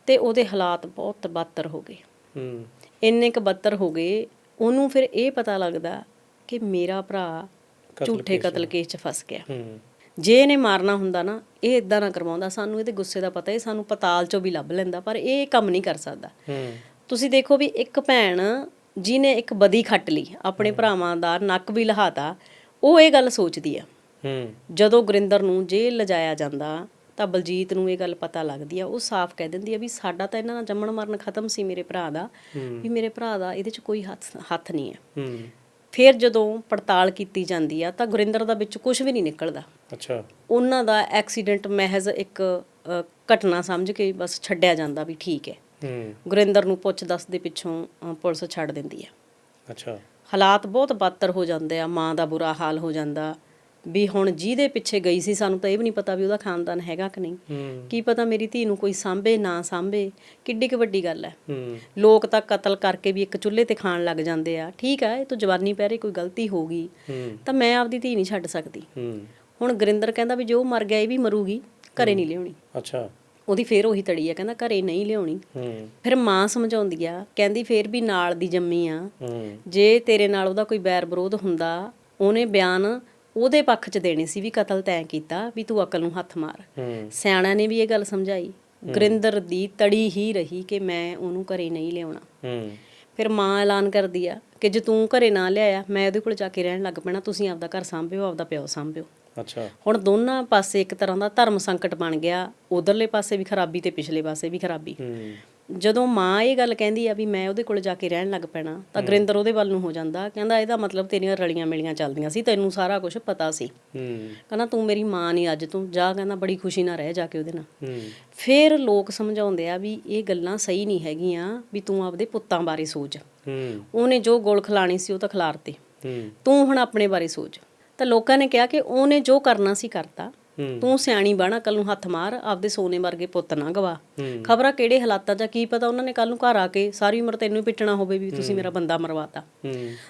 ਤੇ ਉਹਦੇ ਹਾਲਾਤ ਬਹੁਤ ਬੱਤਰ ਹੋ ਗਏ। ਹੂੰ। ਇੰਨੇ ਕੁ ਬੱਤਰ ਹੋ ਗਏ ਉਹਨੂੰ ਫਿਰ ਇਹ ਪਤਾ ਲੱਗਦਾ ਕਿ ਮੇਰਾ ਭਰਾ ਝੂਠੇ ਕਤਲ ਕੇਸ 'ਚ ਫਸ ਗਿਆ। ਹੂੰ। ਜੇ ਇਹਨੇ ਮਾਰਨਾ ਹੁੰਦਾ ਨਾ ਇਹ ਇਦਾਂ ਨਾ ਕਰਵਾਉਂਦਾ ਸਾਨੂੰ ਇਹਦੇ ਗੁੱਸੇ ਦਾ ਪਤਾ ਇਹ ਸਾਨੂੰ ਪਤਾਲ 'ਚੋਂ ਵੀ ਲੱਭ ਲੈਂਦਾ ਪਰ ਇਹ ਕੰਮ ਨਹੀਂ ਕਰ ਸਕਦਾ। ਹੂੰ। ਤੁਸੀਂ ਦੇਖੋ ਵੀ ਇੱਕ ਭੈਣ ਜਿਹਨੇ ਇੱਕ ਬਦੀ ਖੱਟ ਲਈ ਆਪਣੇ ਭਰਾਵਾਂ ਦਾ ਨੱਕ ਵੀ ਲਹਾਤਾ ਉਹ ਇਹ ਗੱਲ ਸੋਚਦੀ ਆ। ਹੂੰ। ਜਦੋਂ ਗੁਰਿੰਦਰ ਨੂੰ ਜੇਲ੍ਹ ਲਿਜਾਇਆ ਜਾਂਦਾ ਤਾਂ ਬਲਜੀਤ ਨੂੰ ਇਹ ਗੱਲ ਪਤਾ ਲੱਗਦੀ ਆ। ਉਹ ਸਾਫ਼ ਕਹਿ ਦਿੰਦੀ ਆ ਵੀ ਸਾਡਾ ਤਾਂ ਇਹਨਾਂ ਨਾਲ ਜੰਮਣ ਮਰਨ ਖਤਮ ਸੀ ਮੇਰੇ ਭਰਾ ਦਾ ਵੀ ਮੇਰੇ ਭਰਾ ਦਾ ਇਹਦੇ 'ਚ ਕੋਈ ਹੱਥ ਹੱਥ ਨਹੀਂ ਹੈ ਹੂੰ। ਫਿਰ ਜਦੋਂ ਪੜਤਾਲ ਕੀਤੀ ਜਾਂਦੀ ਆ ਤਾਂ ਗੁਰਿੰਦਰ ਦਾ ਵਿੱਚ ਕੁਝ ਵੀ ਨਹੀਂ ਨਿਕਲਦਾ। ਅੱਛਾ। ਉਹਨਾਂ ਦਾ ਐਕਸੀਡੈਂਟ ਮਹਿਜ਼ ਇੱਕ ਘਟਨਾ ਸਮਝ ਕੇ ਬਸ ਛੱਡਿਆ ਜਾਂਦਾ ਵੀ ਠੀਕ ਹੈ। ਹੂੰ। ਗੁਰਿੰਦਰ ਨੂੰ ਪੁੱਛ ਦੱਸ ਦੇ ਪਿੱਛੋਂ ਪੁਲਿਸ ਛੱਡ ਦਿੰਦੀ ਆ। ਅੱਛਾ। ਹਾਲਾਤ ਬਹੁਤ ਬੱਤਰ ਹੋ ਜਾਂਦੇ ਆ ਮਾਂ ਦਾ ਬੁਰਾ ਹਾਲ ਹੋ ਜਾਂਦਾ। ਵੀ ਹੁਣ ਜਿਹਦੇ ਪਿੱਛੇ ਗਈ ਸੀ ਸਾਨੂੰ ਤਾਂ ਇਹ ਵੀ ਨਹੀਂ ਪਤਾ ਵੀ ਉਹਦਾ ਖਾਨਦਾਨ ਹੈਗਾ ਕਿ ਨਹੀਂ। ਕੀ ਪਤਾ ਮੇਰੀ ਧੀ ਨੂੰ ਕੋਈ ਸਾਂਭੇ ਨਾ ਸਾਂਭੇ ਕਿੱਡੀ ਕੁ ਵੱਡੀ ਗੱਲ ਹੈ। ਲੋਕ ਤਾਂ ਕਤਲ ਕਰਕੇ ਵੀ ਇੱਕ ਚੁੱਲ੍ਹੇ ਤੇ ਖਾਣ ਲੱਗ ਜਾਂਦੇ ਆ। ਠੀਕ ਆ ਇਹ ਤਾਂ ਜਵਾਨੀ ਪਹਿਰੇ ਕੋਈ ਗਲਤੀ ਹੋ ਗਈ ਤਾਂ ਮੈਂ ਆਪਦੀ ਧੀ ਨਹੀਂ ਛੱਡ ਸਕਦੀ। ਹੁਣ ਗੁਰਿੰਦਰ ਕਹਿੰਦਾ ਵੀ ਜੋ ਮਰ ਗਿਆ ਇਹ ਵੀ ਮਰੂਗੀ ਘਰੇ ਨਹੀਂ ਲਿਆਉਣੀ। ਅੱਛਾ। ਉਹਦੀ ਫੇਰ ਉਹੀ ਤੜੀ ਆ ਕਹਿੰਦਾ ਘਰੇ ਨਹੀਂ ਲਿਆਉਣੀ। ਹੂੰ। ਫਿਰ ਮਾਂ ਸਮਝਾਉਂਦੀ ਆ ਕਹਿੰਦੀ ਫੇਰ ਵੀ ਨਾਲ ਦੀ ਜੰਮੀ ਆ। ਹੂੰ। ਜੇ ਤੇਰੇ ਨਾਲ ਉਹਦਾ ਕੋਈ ਬੈਰ ਵਿਰੋਧ ਹੁੰਦਾ ਉਹਨੇ ਬਿਆਨ ਉਹਦੇ ਪੱਖ 'ਚ ਦੇਣੇ ਸੀ ਵੀ ਕਤਲ ਤੈਂ ਕੀਤਾ ਵੀ ਤੂੰ ਅਕਲ ਨੂੰ ਹੱਥ ਮਾਰ। ਹੂੰ। ਸਿਆਣਾ ਨੇ ਵੀ ਇਹ ਗੱਲ ਸਮਝਾਈ। ਗੁਰਿੰਦਰ ਦੀ ਤੜੀ ਹੀ ਰਹੀ ਕਿ ਮੈਂ ਉਹਨੂੰ ਘਰੇ ਨਹੀਂ ਲਿਆਉਣਾ। ਹੂੰ। ਫਿਰ ਮਾਂ ਐਲਾਨ ਕਰਦੀ ਆ ਕਿ ਜੇ ਤੂੰ ਘਰੇ ਨਾ ਲਿਆਇਆ ਮੈਂ ਉਹਦੇ ਕੋਲ ਜਾ ਕੇ ਰਹਿਣ ਲੱਗ ਪੈਣਾ ਤੁਸੀਂ ਆਪਦਾ ਘਰ ਸੰਭਿਓ ਆਪਦਾ ਪਿਓ ਸੰਭਿਓ। ਅੱਛਾ। ਹੁਣ ਦੋਨਾਂ ਪਾਸੇ ਇੱਕ ਤਰ੍ਹਾਂ ਦਾ ਧਰਮ ਸੰਕਟ ਬਣ ਗਿਆ ਉਧਰਲੇ ਪਾਸੇ ਵੀ ਖਰਾਬੀ ਤੇ ਪਿਛਲੇ ਪਾਸੇ ਵੀ ਖਰਾਬੀ। ਜਦੋਂ ਮਾਂ ਇਹ ਗੱਲ ਕਹਿੰਦੀ ਆ ਵੀ ਮੈਂ ਉਹਦੇ ਕੋਲ ਜਾ ਕੇ ਰਹਿਣ ਲੱਗ ਪੈਣਾ ਤਾਂ ਗੁਰਿੰਦਰ ਉਹਦੇ ਵੱਲ ਨੂੰ ਹੋ ਜਾਂਦਾ ਕਹਿੰਦਾ ਇਹਦਾ ਮਤਲਬ ਤੇਰੀਆਂ ਰਲੀਆਂ ਮਿਲੀਆਂ ਚੱਲਦੀਆਂ ਸੀ ਤੈਨੂੰ ਸਾਰਾ ਕੁਝ ਪਤਾ ਸੀ। ਕਹਿੰਦਾ ਤੂੰ ਮੇਰੀ ਮਾਂ ਨਹੀਂ ਅੱਜ ਤੂੰ ਜਾ ਕਹਿੰਦਾ ਬੜੀ ਖੁਸ਼ੀ ਨਾਲ ਰਹਿ ਜਾ ਕੇ ਉਹਦੇ ਨਾਲ। ਫਿਰ ਲੋਕ ਸਮਝਾਉਂਦੇ ਆ ਵੀ ਇਹ ਗੱਲਾਂ ਸਹੀ ਨਹੀਂ ਹੈਗੀਆਂ ਵੀ ਤੂੰ ਆਪਦੇ ਪੁੱਤਾਂ ਬਾਰੇ ਸੋਚ। ਉਹਨੇ ਜੋ ਗੋਲ ਖਿਲਾਣੀ ਸੀ ਉਹ ਤਾਂ ਖਿਲਾਰਤੇ। ਤੂੰ ਹੁਣ ਆਪਣੇ ਬਾਰੇ ਸੋਚ। ਤਾਂ ਲੋਕਾਂ ਨੇ ਕਿਹਾ ਕਿ ਉਹਨੇ ਜੋ ਕਰਨਾ ਸੀ ਕਰਤਾ। ਤੂੰ ਸਿਆਣੀ ਬਣਾ ਕੱਲ ਨੂੰ ਹੱਥ ਮਾਰ ਆਪਦੇ ਸੋਨੇ ਵਰਗੇ ਪੁੱਤ ਨਾ ਗਵਾ। ਖਬਰਾਂ ਕਿਹੜੇ ਹਾਲਾਤਾਂ 'ਚ ਕੀ ਪਤਾ ਉਹਨਾਂ ਨੇ ਕੱਲ ਨੂੰ ਘਰ ਆ ਕੇ ਸਾਰੀ ਉਮਰ ਤੈਨੂੰ ਹੀ ਪਿੱਟਣਾ ਹੋਵੇ ਵੀ ਤੁਸੀਂ ਮੇਰਾ ਬੰਦਾ ਮਰਵਾਤਾ।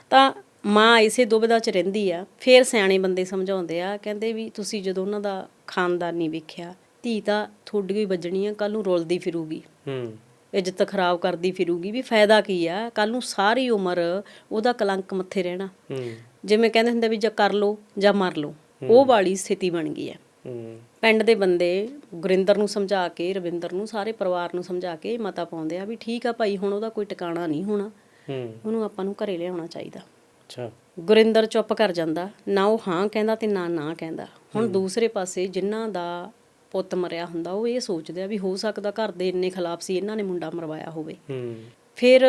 ਤਾਂ ਮਾਂ ਇਸੇ ਦੁਬਿਧਾ 'ਚ ਰਹਿੰਦੀ ਆ ਫਿਰ ਸਿਆਣੇ ਬੰਦੇ ਸਮਝਾਉਂਦੇ ਆ ਕਹਿੰਦੇ ਵੀ ਤੁਸੀਂ ਜਦੋਂ ਉਹਨਾਂ ਦਾ ਖਾਨਦਾਨ ਨਹੀਂ ਵੇਖਿਆ ਧੀ ਤਾਂ ਤੁਹਾਡੀ ਹੀ ਵੱਜਣੀ ਆ ਕੱਲ ਨੂੰ ਰੁਲਦੀ ਫਿਰੂਗੀ। ਹੂੰ। ਇੱਜ਼ਤ ਖਰਾਬ ਕਰਦੀ ਫਿਰੂਗੀ ਵੀ ਫਾਇਦਾ ਕੀ ਆ ਕੱਲ ਨੂੰ ਸਾਰੀ ਉਮਰ ਉਹਦਾ ਕਲੰਕ ਮੱਥੇ ਰਹਿਣਾ। ਜਿਵੇਂ ਕਹਿੰਦੇ ਹੁੰਦੇ ਵੀ ਜਾਂ ਕਰ ਲੋ ਜਾਂ ਮਰ ਲੋ ਉਹ ਵਾਲੀ ਸਥਿਤੀ ਬਣ ਗਈ ਹੈ। ਪਿੰਡ ਦੇ ਬੰਦੇ ਗੁਰਿੰਦਰ ਨੂੰ ਸਮਝਾ ਕੇ ਰਵਿੰਦਰ ਨੂੰ ਸਾਰੇ ਪਰਿਵਾਰ ਨੂੰ ਸਮਝਾ ਕੇ ਮਤਾ ਪਾਉਂਦੇ ਆ ਵੀ ਠੀਕ ਆ ਭਾਈ ਹੁਣ ਉਹਦਾ ਕੋਈ ਟਿਕਾਣਾ ਨਹੀਂ ਹੋਣਾ। ਉਹਨੂੰ ਆਪਾਂ ਨੂੰ ਘਰੇ ਲਿਆਉਣਾ ਚਾਹੀਦਾ। ਅੱਛਾ। ਗੁਰਿੰਦਰ ਚੁੱਪ ਕਰ ਜਾਂਦਾ ਨਾ ਉਹ ਹਾਂ ਕਹਿੰਦਾ ਤੇ ਨਾ ਨਾ ਕਹਿੰਦਾ। ਹੁਣ ਦੂਸਰੇ ਪਾਸੇ ਜਿਨ੍ਹਾਂ ਦਾ ਪੁੱਤ ਮਰਿਆ ਹੁੰਦਾ ਉਹ ਇਹ ਸੋਚਦੇ ਆ ਵੀ ਹੋ ਸਕਦਾ ਘਰ ਦੇ ਇੰਨੇ ਖਿਲਾਫ ਸੀ ਇਹਨਾਂ ਨੇ ਮੁੰਡਾ ਮਰਵਾਇਆ ਹੋਵੇ। ਫਿਰ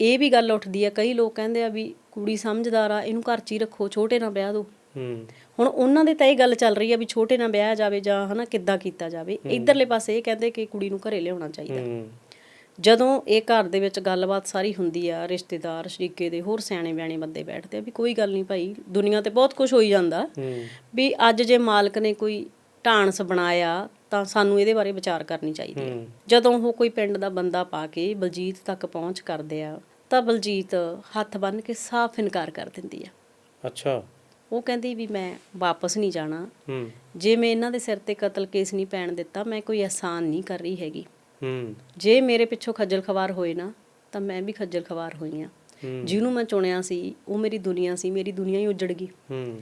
ਇਹ ਵੀ ਗੱਲ ਉੱਠਦੀ ਆ ਕਈ ਲੋਕ ਕਹਿੰਦੇ ਆ ਵੀ ਕੁੜੀ ਸਮਝਦਾਰ ਆ ਇਹਨੂੰ ਘਰ 'ਚ ਹੀ ਰੱਖੋ ਛੋਟੇ ਨਾਲ ਵਿਆਹ ਦਿਓ ਹੂੰ। ਹੁਣ ਉਹਨਾਂ ਦੇ ਤਾਂ ਇਹ ਗੱਲ ਚੱਲ ਰਹੀ ਆ ਵੀ ਛੋਟੇ ਨਾਲ ਵਿਆਹ ਜਾਵੇ ਜਾਂ ਹਨਾ ਕਿੱਦਾਂ ਕੀਤਾ ਜਾਵੇ। ਇਧਰਲੇ ਪਾਸੇ ਇਹ ਕਹਿੰਦੇ ਕਿ ਕੁੜੀ ਨੂੰ ਘਰੇ ਲਿਆਉਣਾ ਚਾਹੀਦਾ। ਜਦੋਂ ਇਹ ਘਰ ਦੇ ਵਿੱਚ ਗੱਲਬਾਤ ਸਾਰੀ ਹੁੰਦੀ ਆ ਰਿਸ਼ਤੇਦਾਰ ਸ਼ਰੀਕੇ ਦੇ ਹੋਰ ਸਿਆਣੇ ਬਿਆਣੇ ਬੰਦੇ ਬੈਠਦੇ ਆ ਵੀ ਕੋਈ ਗੱਲ ਨਹੀਂ ਭਾਈ ਦੁਨੀਆ ਤੇ ਬਹੁਤ ਕੁਝ ਹੋਈ ਜਾਂਦਾ। ਵੀ ਅੱਜ ਜੇ ਮਾਲਕ ਨੇ ਕੋਈ ਢਾਂਸ ਬਣਾਇਆ ਤਾਂ ਸਾਨੂੰ ਇਹਦੇ ਬਾਰੇ ਵਿਚਾਰ ਕਰਨੀ ਚਾਹੀਦੀ ਹੂੰ। ਜਦੋਂ ਉਹ ਕੋਈ ਪਿੰਡ ਦਾ ਬੰਦਾ ਪਾ ਕੇ ਬਲਜੀਤ ਤੱਕ ਪਹੁੰਚ ਕਰਦੇ ਆ ਤਾਂ ਬਲਜੀਤ ਹੱਥ ਬੰਨ ਕੇ ਸਾਫ਼ ਇਨਕਾਰ ਕਰ ਦਿੰਦੀ ਆ। ਅੱਛਾ। ਉਹ ਕਹਿੰਦੀ ਵੀ ਮੈਂ ਵਾਪਸ ਨਹੀਂ ਜਾਣਾ। ਹੂੰ। ਜੇ ਮੈਂ ਇਹਨਾਂ ਦੇ ਸਿਰ ਤੇ ਕਤਲ ਕੇਸ ਨਹੀਂ ਪੈਣ ਦਿੱਤਾ ਮੈਂ ਕੋਈ ਅਹਿਸਾਨ ਨਹੀਂ ਕਰ ਰਹੀ ਹੈਗੀ। ਹੂੰ। ਜੇ ਮੇਰੇ ਪਿੱਛੋਂ ਖੱਜਲ ਖਵਾਰ ਹੋਏ ਨਾ ਤਾਂ ਮੈਂ ਵੀ ਖੱਜਲ ਖਵਾਰ ਹੋਈ ਆ। ਜਿਹਨੂੰ ਮੈਂ ਚੁਣਿਆ ਸੀ ਉਹ ਮੇਰੀ ਦੁਨੀਆ ਸੀ ਮੇਰੀ ਦੁਨੀਆ ਹੀ ਉਜੜ ਗਈ। ਹੂੰ।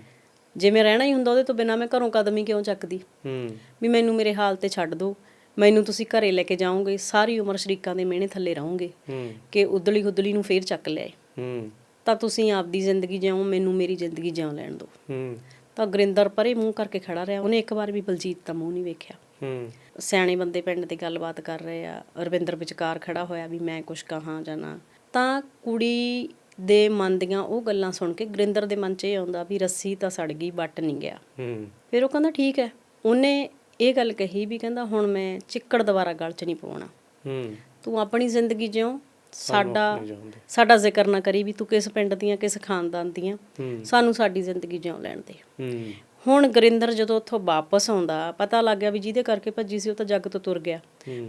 ਜੇ ਮੈਂ ਰਹਿਣਾ ਹੀ ਹੁੰਦਾ ਉਹਦੇ ਤੋਂ ਬਿਨਾ ਮੈਂ ਘਰੋਂ ਕਦਮ ਹੀ ਕਿਉਂ ਚੱਕਦੀ? ਹੂੰ। ਵੀ ਮੈਨੂੰ ਮੇਰੇ ਹਾਲ ਤੇ ਛੱਡ ਦਿਓ ਮੈਨੂੰ ਤੁਸੀਂ ਘਰੇ ਲੈ ਕੇ ਜਾਓਗੇ ਸਾਰੀ ਉਮਰ ਸ਼ਰੀਕਾਂ ਦੇ ਮਿਹਣੇ ਥੱਲੇ ਰਹੋਗੇ ਕਿ ਉਦਲੀ ਹੁਦਲੀ ਨੂੰ ਫੇਰ ਚੱਕ ਲਿਆਏ। ਤਾਂ ਤੁਸੀਂ ਆਪਦੀ ਜ਼ਿੰਦਗੀ ਜਿਉਂ ਮੈਨੂੰ ਮੇਰੀ ਜ਼ਿੰਦਗੀ ਜਿਉਂ ਲੈਣ ਦਿਓ। ਤਾਂ ਗੁਰਿੰਦਰ ਪਰੇ ਮੂੰਹ ਕਰਕੇ ਖੜਾ ਰਿਹਾ। ਉਹਨੇ ਇੱਕ ਵਾਰ ਵੀ ਬਲਜੀਤ ਦਾ ਮੂੰਹ ਨਹੀਂ ਵੇਖਿਆ। ਹੂੰ। ਸਿਆਣੇ ਬੰਦੇ ਪਿੰਡ ਦੀ ਗੱਲਬਾਤ ਕਰ ਰਹੇ ਆ। ਰਵਿੰਦਰ ਵਿਚਕਾਰ ਖੜਾ ਹੋਇਆ ਵੀ ਮੈਂ ਕੁਛ ਕਹਾਂ ਜਾਂ ਨਾ। ਤਾਂ ਕੁੜੀ ਦੇ ਮਨ ਦੀਆਂ ਉਹ ਗੱਲਾਂ ਸੁਣ ਕੇ ਗੁਰਿੰਦਰ ਦੇ ਮਨ 'ਚ ਇਹ ਆਉਂਦਾ ਵੀ ਰੱਸੀ ਤਾਂ ਸੜ ਗਈ ਬੱਟ ਨਹੀਂ ਗਿਆ। ਹੂੰ। ਫਿਰ ਉਹ ਕਹਿੰਦਾ ਠੀਕ ਹੈ। ਉਹਨੇ ਇਹ ਗੱਲ ਕਹੀ ਵੀ ਕਹਿੰਦਾ ਹੁਣ ਮੈਂ ਚਿੱਕੜ ਦੁਬਾਰਾ ਗਲ 'ਚ ਨਹੀਂ ਪਾਉਣਾ ਹੂੰ। ਤੂੰ ਆਪਣੀ ਜ਼ਿੰਦਗੀ ਜਿਉ ਸਾਡਾ ਸਾਡਾ ਜ਼ਿਕਰ ਨਾ ਕਰੀ ਵੀ ਤੂੰ ਕਿਸ ਪਿੰਡ ਦੀਆਂ ਕਿਸ ਖਾਨਦਾਨ ਦੀਆਂ ਸਾਨੂੰ ਸਾਡੀ ਜ਼ਿੰਦਗੀ ਜਿਉ ਲੈਣ ਦੇ। ਹੂੰ। ਹੁਣ ਗੁਰਿੰਦਰ ਜਦੋਂ ਉੱਥੋਂ ਵਾਪਸ ਆਉਂਦਾ ਪਤਾ ਲੱਗ ਗਿਆ ਵੀ ਜਿਹਦੇ ਕਰਕੇ ਭੱਜੀ ਸੀ ਉਹ ਤਾਂ ਜੱਗ ਤੋਂ ਤੁਰ ਗਿਆ।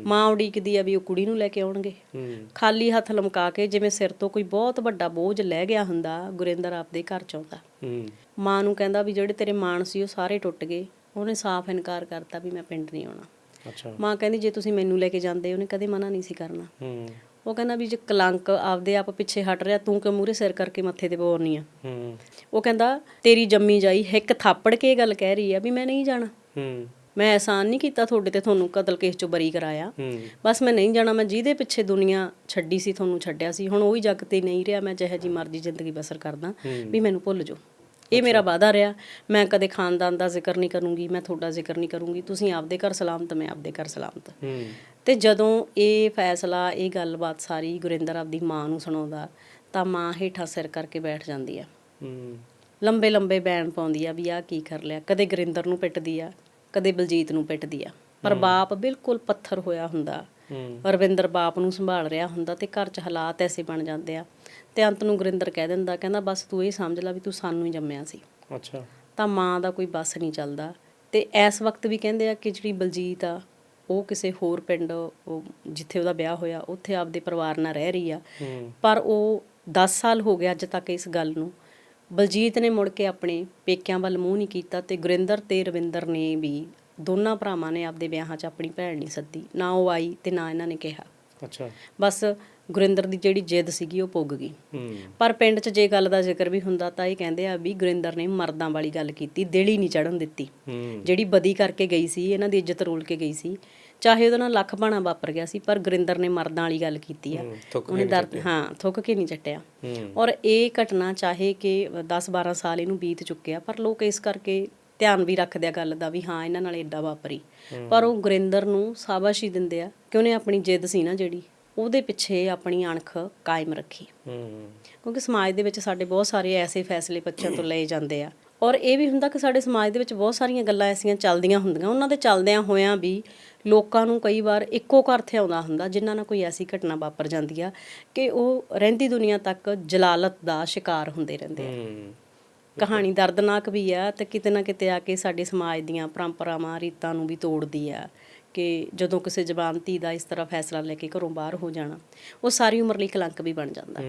ਮਾਂ ਉਡੀਕਦੀ ਆ ਵੀ ਉਹ ਕੁੜੀ ਨੂੰ ਲੈ ਕੇ ਆਉਣਗੇ। ਖਾਲੀ ਹੱਥ ਲਮਕਾ ਕੇ ਜਿਵੇਂ ਸਿਰ ਤੋਂ ਕੋਈ ਬਹੁਤ ਵੱਡਾ ਬੋਝ ਲੈ ਗਿਆ ਹੁੰਦਾ ਗੁਰਿੰਦਰ ਆਪਦੇ ਘਰ ਚ ਆਉਂਦਾ। ਮਾਂ ਨੂੰ ਕਹਿੰਦਾ ਵੀ ਜਿਹੜੇ ਤੇਰੇ ਮਾਣ ਸੀ ਉਹ ਸਾਰੇ ਟੁੱਟ ਗਏ। ਉਹਨੇ ਸਾਫ਼ ਇਨਕਾਰ ਕਰਤਾ ਵੀ ਮੈਂ ਪਿੰਡ ਨਹੀਂ ਆਉਣਾ। ਅੱਛਾ। ਮਾਂ ਕਹਿੰਦੀ ਜੇ ਤੁਸੀਂ ਮੈਨੂੰ ਲੈ ਕੇ ਜਾਂਦੇ ਉਹਨੇ ਕਦੇ ਮਨਾ ਨਹੀਂ ਸੀ ਕਰਨਾ। ਹੂੰ। ਉਹ ਕਹਿੰਦਾ ਵੀ ਜੇ ਕਲੰਕ ਆਪਦੇ ਆਪ ਪਿੱਛੇ ਹਟ ਰਿਹਾ ਤੂੰ ਕਿ ਮੂਰੇ ਸਿਰ ਕਰਕੇ ਮੱਥੇ ਤੇ ਬੋਰਨੀ ਆ? ਹੂੰ। ਉਹ ਕਹਿੰਦਾ ਤੇਰੀ ਜੰਮੀ ਜਾਈ ਇੱਕ ਥਾਪੜ ਕੇ ਇਹ ਗੱਲ ਕਹਿ ਰਹੀ ਆ ਵੀ ਮੈਂ ਨਹੀਂ ਜਾਣਾ। ਹੂੰ। ਮੈਂ ਐਹਸਾਨ ਨਹੀਂ ਕੀਤਾ ਤੁਹਾਡੇ ਤੇ ਤੁਹਾਨੂੰ ਕਤਲ ਕੇਸ ਚੋਂ ਬਰੀ ਕਰਾਇਆ। ਬਸ ਮੈਂ ਨਹੀਂ ਜਾਣਾ ਮੈਂ ਜਿਹਦੇ ਪਿੱਛੇ ਦੁਨੀਆ ਛੱਡੀ ਸੀ ਤੁਹਾਨੂੰ ਛੱਡਿਆ ਸੀ ਹੁਣ ਉਹ ਹੀ ਜੱਗ ਤੇ ਨਹੀਂ ਰਿਹਾ ਮੈਂ ਜਿਹੋ ਜੀ ਮਰਜ਼ੀ ਜ਼ਿੰਦਗੀ ਬਸਰ ਕਰਦਾ ਵੀ ਮੈਨੂੰ ਭੁੱਲ ਜਾਓ। ਇਹ ਮੇਰਾ ਵਾਅਦਾ ਰਿਹਾ। ਮੈਂ ਕਦੇ ਖਾਨਦਾਨ ਦਾ ਜ਼ਿਕਰ ਨਹੀਂ ਕਰੂੰਗੀ ਮੈਂ ਤੁਹਾਡਾ ਜ਼ਿਕਰ ਨਹੀਂ ਕਰੂੰਗੀ। ਤੁਸੀਂ ਆਪਦੇ ਘਰ ਸਲਾਮਤ ਮੈਂ ਆਪਦੇ ਘਰ ਸਲਾਮਤ। ਤੇ ਜਦੋਂ ਇਹ ਫੈਸਲਾ ਇਹ ਗੱਲਬਾਤ ਸਾਰੀ ਗੁਰਿੰਦਰ ਆਪਦੀ ਮਾਂ ਨੂੰ ਸੁਣਾਉਂਦਾ ਤਾਂ ਮਾਂ ਹੇਠਾਂ ਸਿਰ ਕਰਕੇ ਬੈਠ ਜਾਂਦੀ ਆ। ਹੂੰ। ਲੰਬੇ ਲੰਬੇ ਬੈਣ ਪਾਉਂਦੀ ਆ ਵੀ ਆ ਕੀ ਕਰ ਲਿਆ। ਕਦੇ ਗੁਰਿੰਦਰ ਨੂੰ ਪਿੱਟਦੀ ਆ ਕਦੇ ਬਲਜੀਤ ਨੂੰ ਪਿੱਟਦੀ ਆ। ਪਰ ਬਾਪ ਬਿਲਕੁਲ ਪੱਥਰ ਹੋਇਆ ਹੁੰਦਾ। ਰਵਿੰਦਰ ਬਾਪ ਨੂੰ ਸੰਭਾਲ ਰਿਹਾ ਹੁੰਦਾ ਤੇ ਘਰ 'ਚ ਹਾਲਾਤ ਐਸੇ ਬਣ ਜਾਂਦੇ ਆ। ਤੇ ਅੰਤ ਨੂੰ ਗੁਰਿੰਦਰ ਕਹਿ ਦਿੰਦਾ ਕਹਿੰਦਾ ਬਸ ਤੂੰ ਇਹ ਸਮਝ ਲੈ ਵੀ ਤੂੰ ਸਾਨੂੰ ਹੀ ਜੰਮਿਆ ਸੀ। ਅੱਛਾ। ਤਾਂ ਮਾਂ ਦਾ ਕੋਈ ਬਸ ਨਹੀਂ ਚੱਲਦਾ। ਤੇ ਇਸ ਵਕਤ ਵੀ ਕਹਿੰਦੇ ਆ ਕਿ ਜਿਹੜੀ ਬਲਜੀਤ ਆ ਉਹ ਕਿਸੇ ਹੋਰ ਪਿੰਡ ਉਹ ਜਿੱਥੇ ਉਹਦਾ ਵਿਆਹ ਹੋਇਆ ਉੱਥੇ ਆਪਦੇ ਪਰਿਵਾਰ ਨਾਲ ਰਹਿ ਰਹੀ ਆ। ਪਰ ਉਹ 10 ਸਾਲ ਹੋ ਗਏ ਅੱਜ ਤੱਕ ਇਸ ਗੱਲ ਨੂੰ। ਬਲਜੀਤ ਨੇ ਮੁੜ ਕੇ ਆਪਣੇ ਪੇਕਿਆਂ ਵੱਲ ਮੂੰਹ ਨਹੀਂ ਕੀਤਾ ਤੇ ਗੁਰਿੰਦਰ ਤੇ ਰਵਿੰਦਰ ਨੇ ਵੀ ਦੋਨਾਂ ਭਰਾਵਾਂ ਨੇ ਆਪਦੇ ਵਿਆਹਾਂ 'ਚ ਆਪਣੀ ਭੈਣ ਨਹੀਂ ਸੱਦੀ ਨਾ ਉਹ ਆਈ ਤੇ ਨਾ ਇਹਨਾਂ ਨੇ ਕਿਹਾ। ਅੱਛਾ। ਬਸ ਗੁਰਿੰਦਰ ਦੀ ਜਿਹੜੀ ਜਿੱਦ ਸੀਗੀ ਉਹ ਪੁੱਗ ਗਈ। ਪਰ ਪਿੰਡ 'ਚ ਜੇ ਗੱਲ ਦਾ ਜ਼ਿਕਰ ਵੀ ਹੁੰਦਾ ਤਾਂ ਇਹ ਕਹਿੰਦੇ ਆ ਵੀ ਗੁਰਿੰਦਰ ਨੇ ਮਰਦਾਂ ਵਾਲੀ ਗੱਲ ਕੀਤੀ ਦਿਲੀ ਨਹੀਂ ਚੜਨ ਦਿੱਤੀ। ਜਿਹੜੀ ਬਦੀ ਕਰਕੇ ਗਈ ਸੀ ਇਹਨਾਂ ਦੀ ਇੱਜ਼ਤ ਰੋਲ ਕੇ ਗਈ ਸੀ ਚਾਹੇ ਉਹਦੇ ਨਾਲ ਲੱਖ ਬਾਣਾ ਵਾਪਰ ਗਿਆ ਸੀ ਪਰ ਗੁਰਿੰਦਰ ਨੇ ਮਰਦਾਂ ਵਾਲੀ ਗੱਲ ਕੀਤੀ ਆ। ਉਹਨੇ ਦਰਦ ਹਾਂ ਥੁੱਕ ਕੇ ਨਹੀਂ ਚੱਟਿਆ। ਔਰ ਇਹ ਘਟਨਾ ਚਾਹੇ ਕਿ 10-12 ਸਾਲ ਇਹਨੂੰ ਬੀਤ ਚੁੱਕਿਆ ਪਰ ਲੋਕ ਇਸ ਕਰਕੇ ਧਿਆਨ ਵੀ ਰੱਖਦੇ ਆ ਗੱਲ ਦਾ ਵੀ ਹਾਂ, ਇਹਨਾਂ ਨਾਲ ਏਡਾ ਵਾਪਰੀ। ਪਰ ਉਹ ਗੁਰਿੰਦਰ ਨੂੰ ਸ਼ਾਬਾਸ਼ੀ ਦਿੰਦੇ ਆ ਕਿ ਉਹਨੇ ਆਪਣੀ ਜਿੱਦ ਸੀ ਨਾ ਜਿਹੜੀ, ਉਹਦੇ ਪਿੱਛੇ ਆਪਣੀ ਅਣਖ ਕਾਇਮ ਰੱਖੀ। ਹੂੰ ਕਿਉਂਕਿ ਸਮਾਜ ਦੇ ਵਿੱਚ ਸਾਡੇ ਬਹੁਤ ਸਾਰੇ ਐਸੇ ਫੈਸਲੇ ਬੱਚਿਆਂ ਤੋਂ ਲਏ ਜਾਂਦੇ ਆ। ਔਰ ਇਹ ਵੀ ਹੁੰਦਾ ਕਿ ਸਾਡੇ ਸਮਾਜ ਦੇ ਵਿੱਚ ਬਹੁਤ ਸਾਰੀਆਂ ਗੱਲਾਂ ਐਸੀਆਂ ਚੱਲਦੀਆਂ ਹੁੰਦੀਆਂ, ਉਹਨਾਂ ਦੇ ਚੱਲਦਿਆਂ ਹੋਇਆਂ ਵੀ ਲੋਕਾਂ ਨੂੰ ਕਈ ਵਾਰ ਇੱਕੋ ਘਰ ਤੇ ਆਉਂਦਾ ਹੁੰਦਾ, ਜਿਨ੍ਹਾਂ ਨਾਲ ਕੋਈ ਐਸੀ ਘਟਨਾ ਵਾਪਰ ਜਾਂਦੀ ਆ ਕਿ ਉਹ ਰਹਿੰਦੀ ਦੁਨੀਆ ਤੱਕ ਜਲਾਲਤ ਦਾ ਸ਼ਿਕਾਰ ਹੁੰਦੇ ਰਹਿੰਦੇ ਆ। ਹੂੰ ਕਹਾਣੀ ਦਰਦਨਾਕ ਵੀ ਆ ਤੇ ਕਿਤੇ ਨਾ ਕਿਤੇ ਆ ਕੇ ਸਾਡੇ ਸਮਾਜ ਦੀਆਂ ਪਰੰਪਰਾਵਾਂ ਰੀਤਾਂ ਨੂੰ ਵੀ ਤੋੜਦੀ ਆ ਕਿ ਜਦੋਂ ਕਿਸੇ ਜਵਾਨ ਧੀ ਦਾ ਇਸ ਤਰ੍ਹਾਂ ਫੈਸਲਾ ਲੈ ਕੇ ਘਰੋਂ ਬਾਹਰ ਹੋ ਜਾਣਾ ਉਹ ਸਾਰੀ ਉਮਰ ਲਈ ਕਲੰਕ ਵੀ ਬਣ ਜਾਂਦਾ।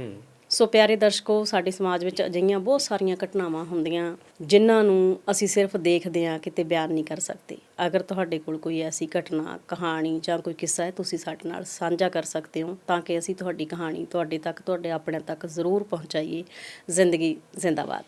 ਸੋ ਪਿਆਰੇ ਦਰਸ਼ਕੋ ਸਾਡੇ ਸਮਾਜ ਵਿੱਚ ਅਜਿਹੀਆਂ ਬਹੁਤ ਸਾਰੀਆਂ ਘਟਨਾਵਾਂ ਹੁੰਦੀਆਂ ਜਿਨ੍ਹਾਂ ਨੂੰ ਅਸੀਂ ਸਿਰਫ ਦੇਖਦੇ ਹਾਂ ਕਿਤੇ ਬਿਆਨ ਨਹੀਂ ਕਰ ਸਕਦੇ। ਅਗਰ ਤੁਹਾਡੇ ਕੋਲ ਕੋਈ ਐਸੀ ਘਟਨਾ ਕਹਾਣੀ ਜਾਂ ਕੋਈ ਕਿੱਸਾ ਹੈ ਤੁਸੀਂ ਸਾਡੇ ਨਾਲ ਸਾਂਝਾ ਕਰ ਸਕਦੇ ਹੋ ਤਾਂ ਕਿ ਅਸੀਂ ਤੁਹਾਡੀ ਕਹਾਣੀ ਤੁਹਾਡੇ ਤੱਕ ਤੁਹਾਡੇ ਆਪਣਿਆਂ ਤੱਕ ਜ਼ਰੂਰ ਪਹੁੰਚਾਈਏ। ਜ਼ਿੰਦਗੀ ਜ਼ਿੰਦਾਬਾਦ।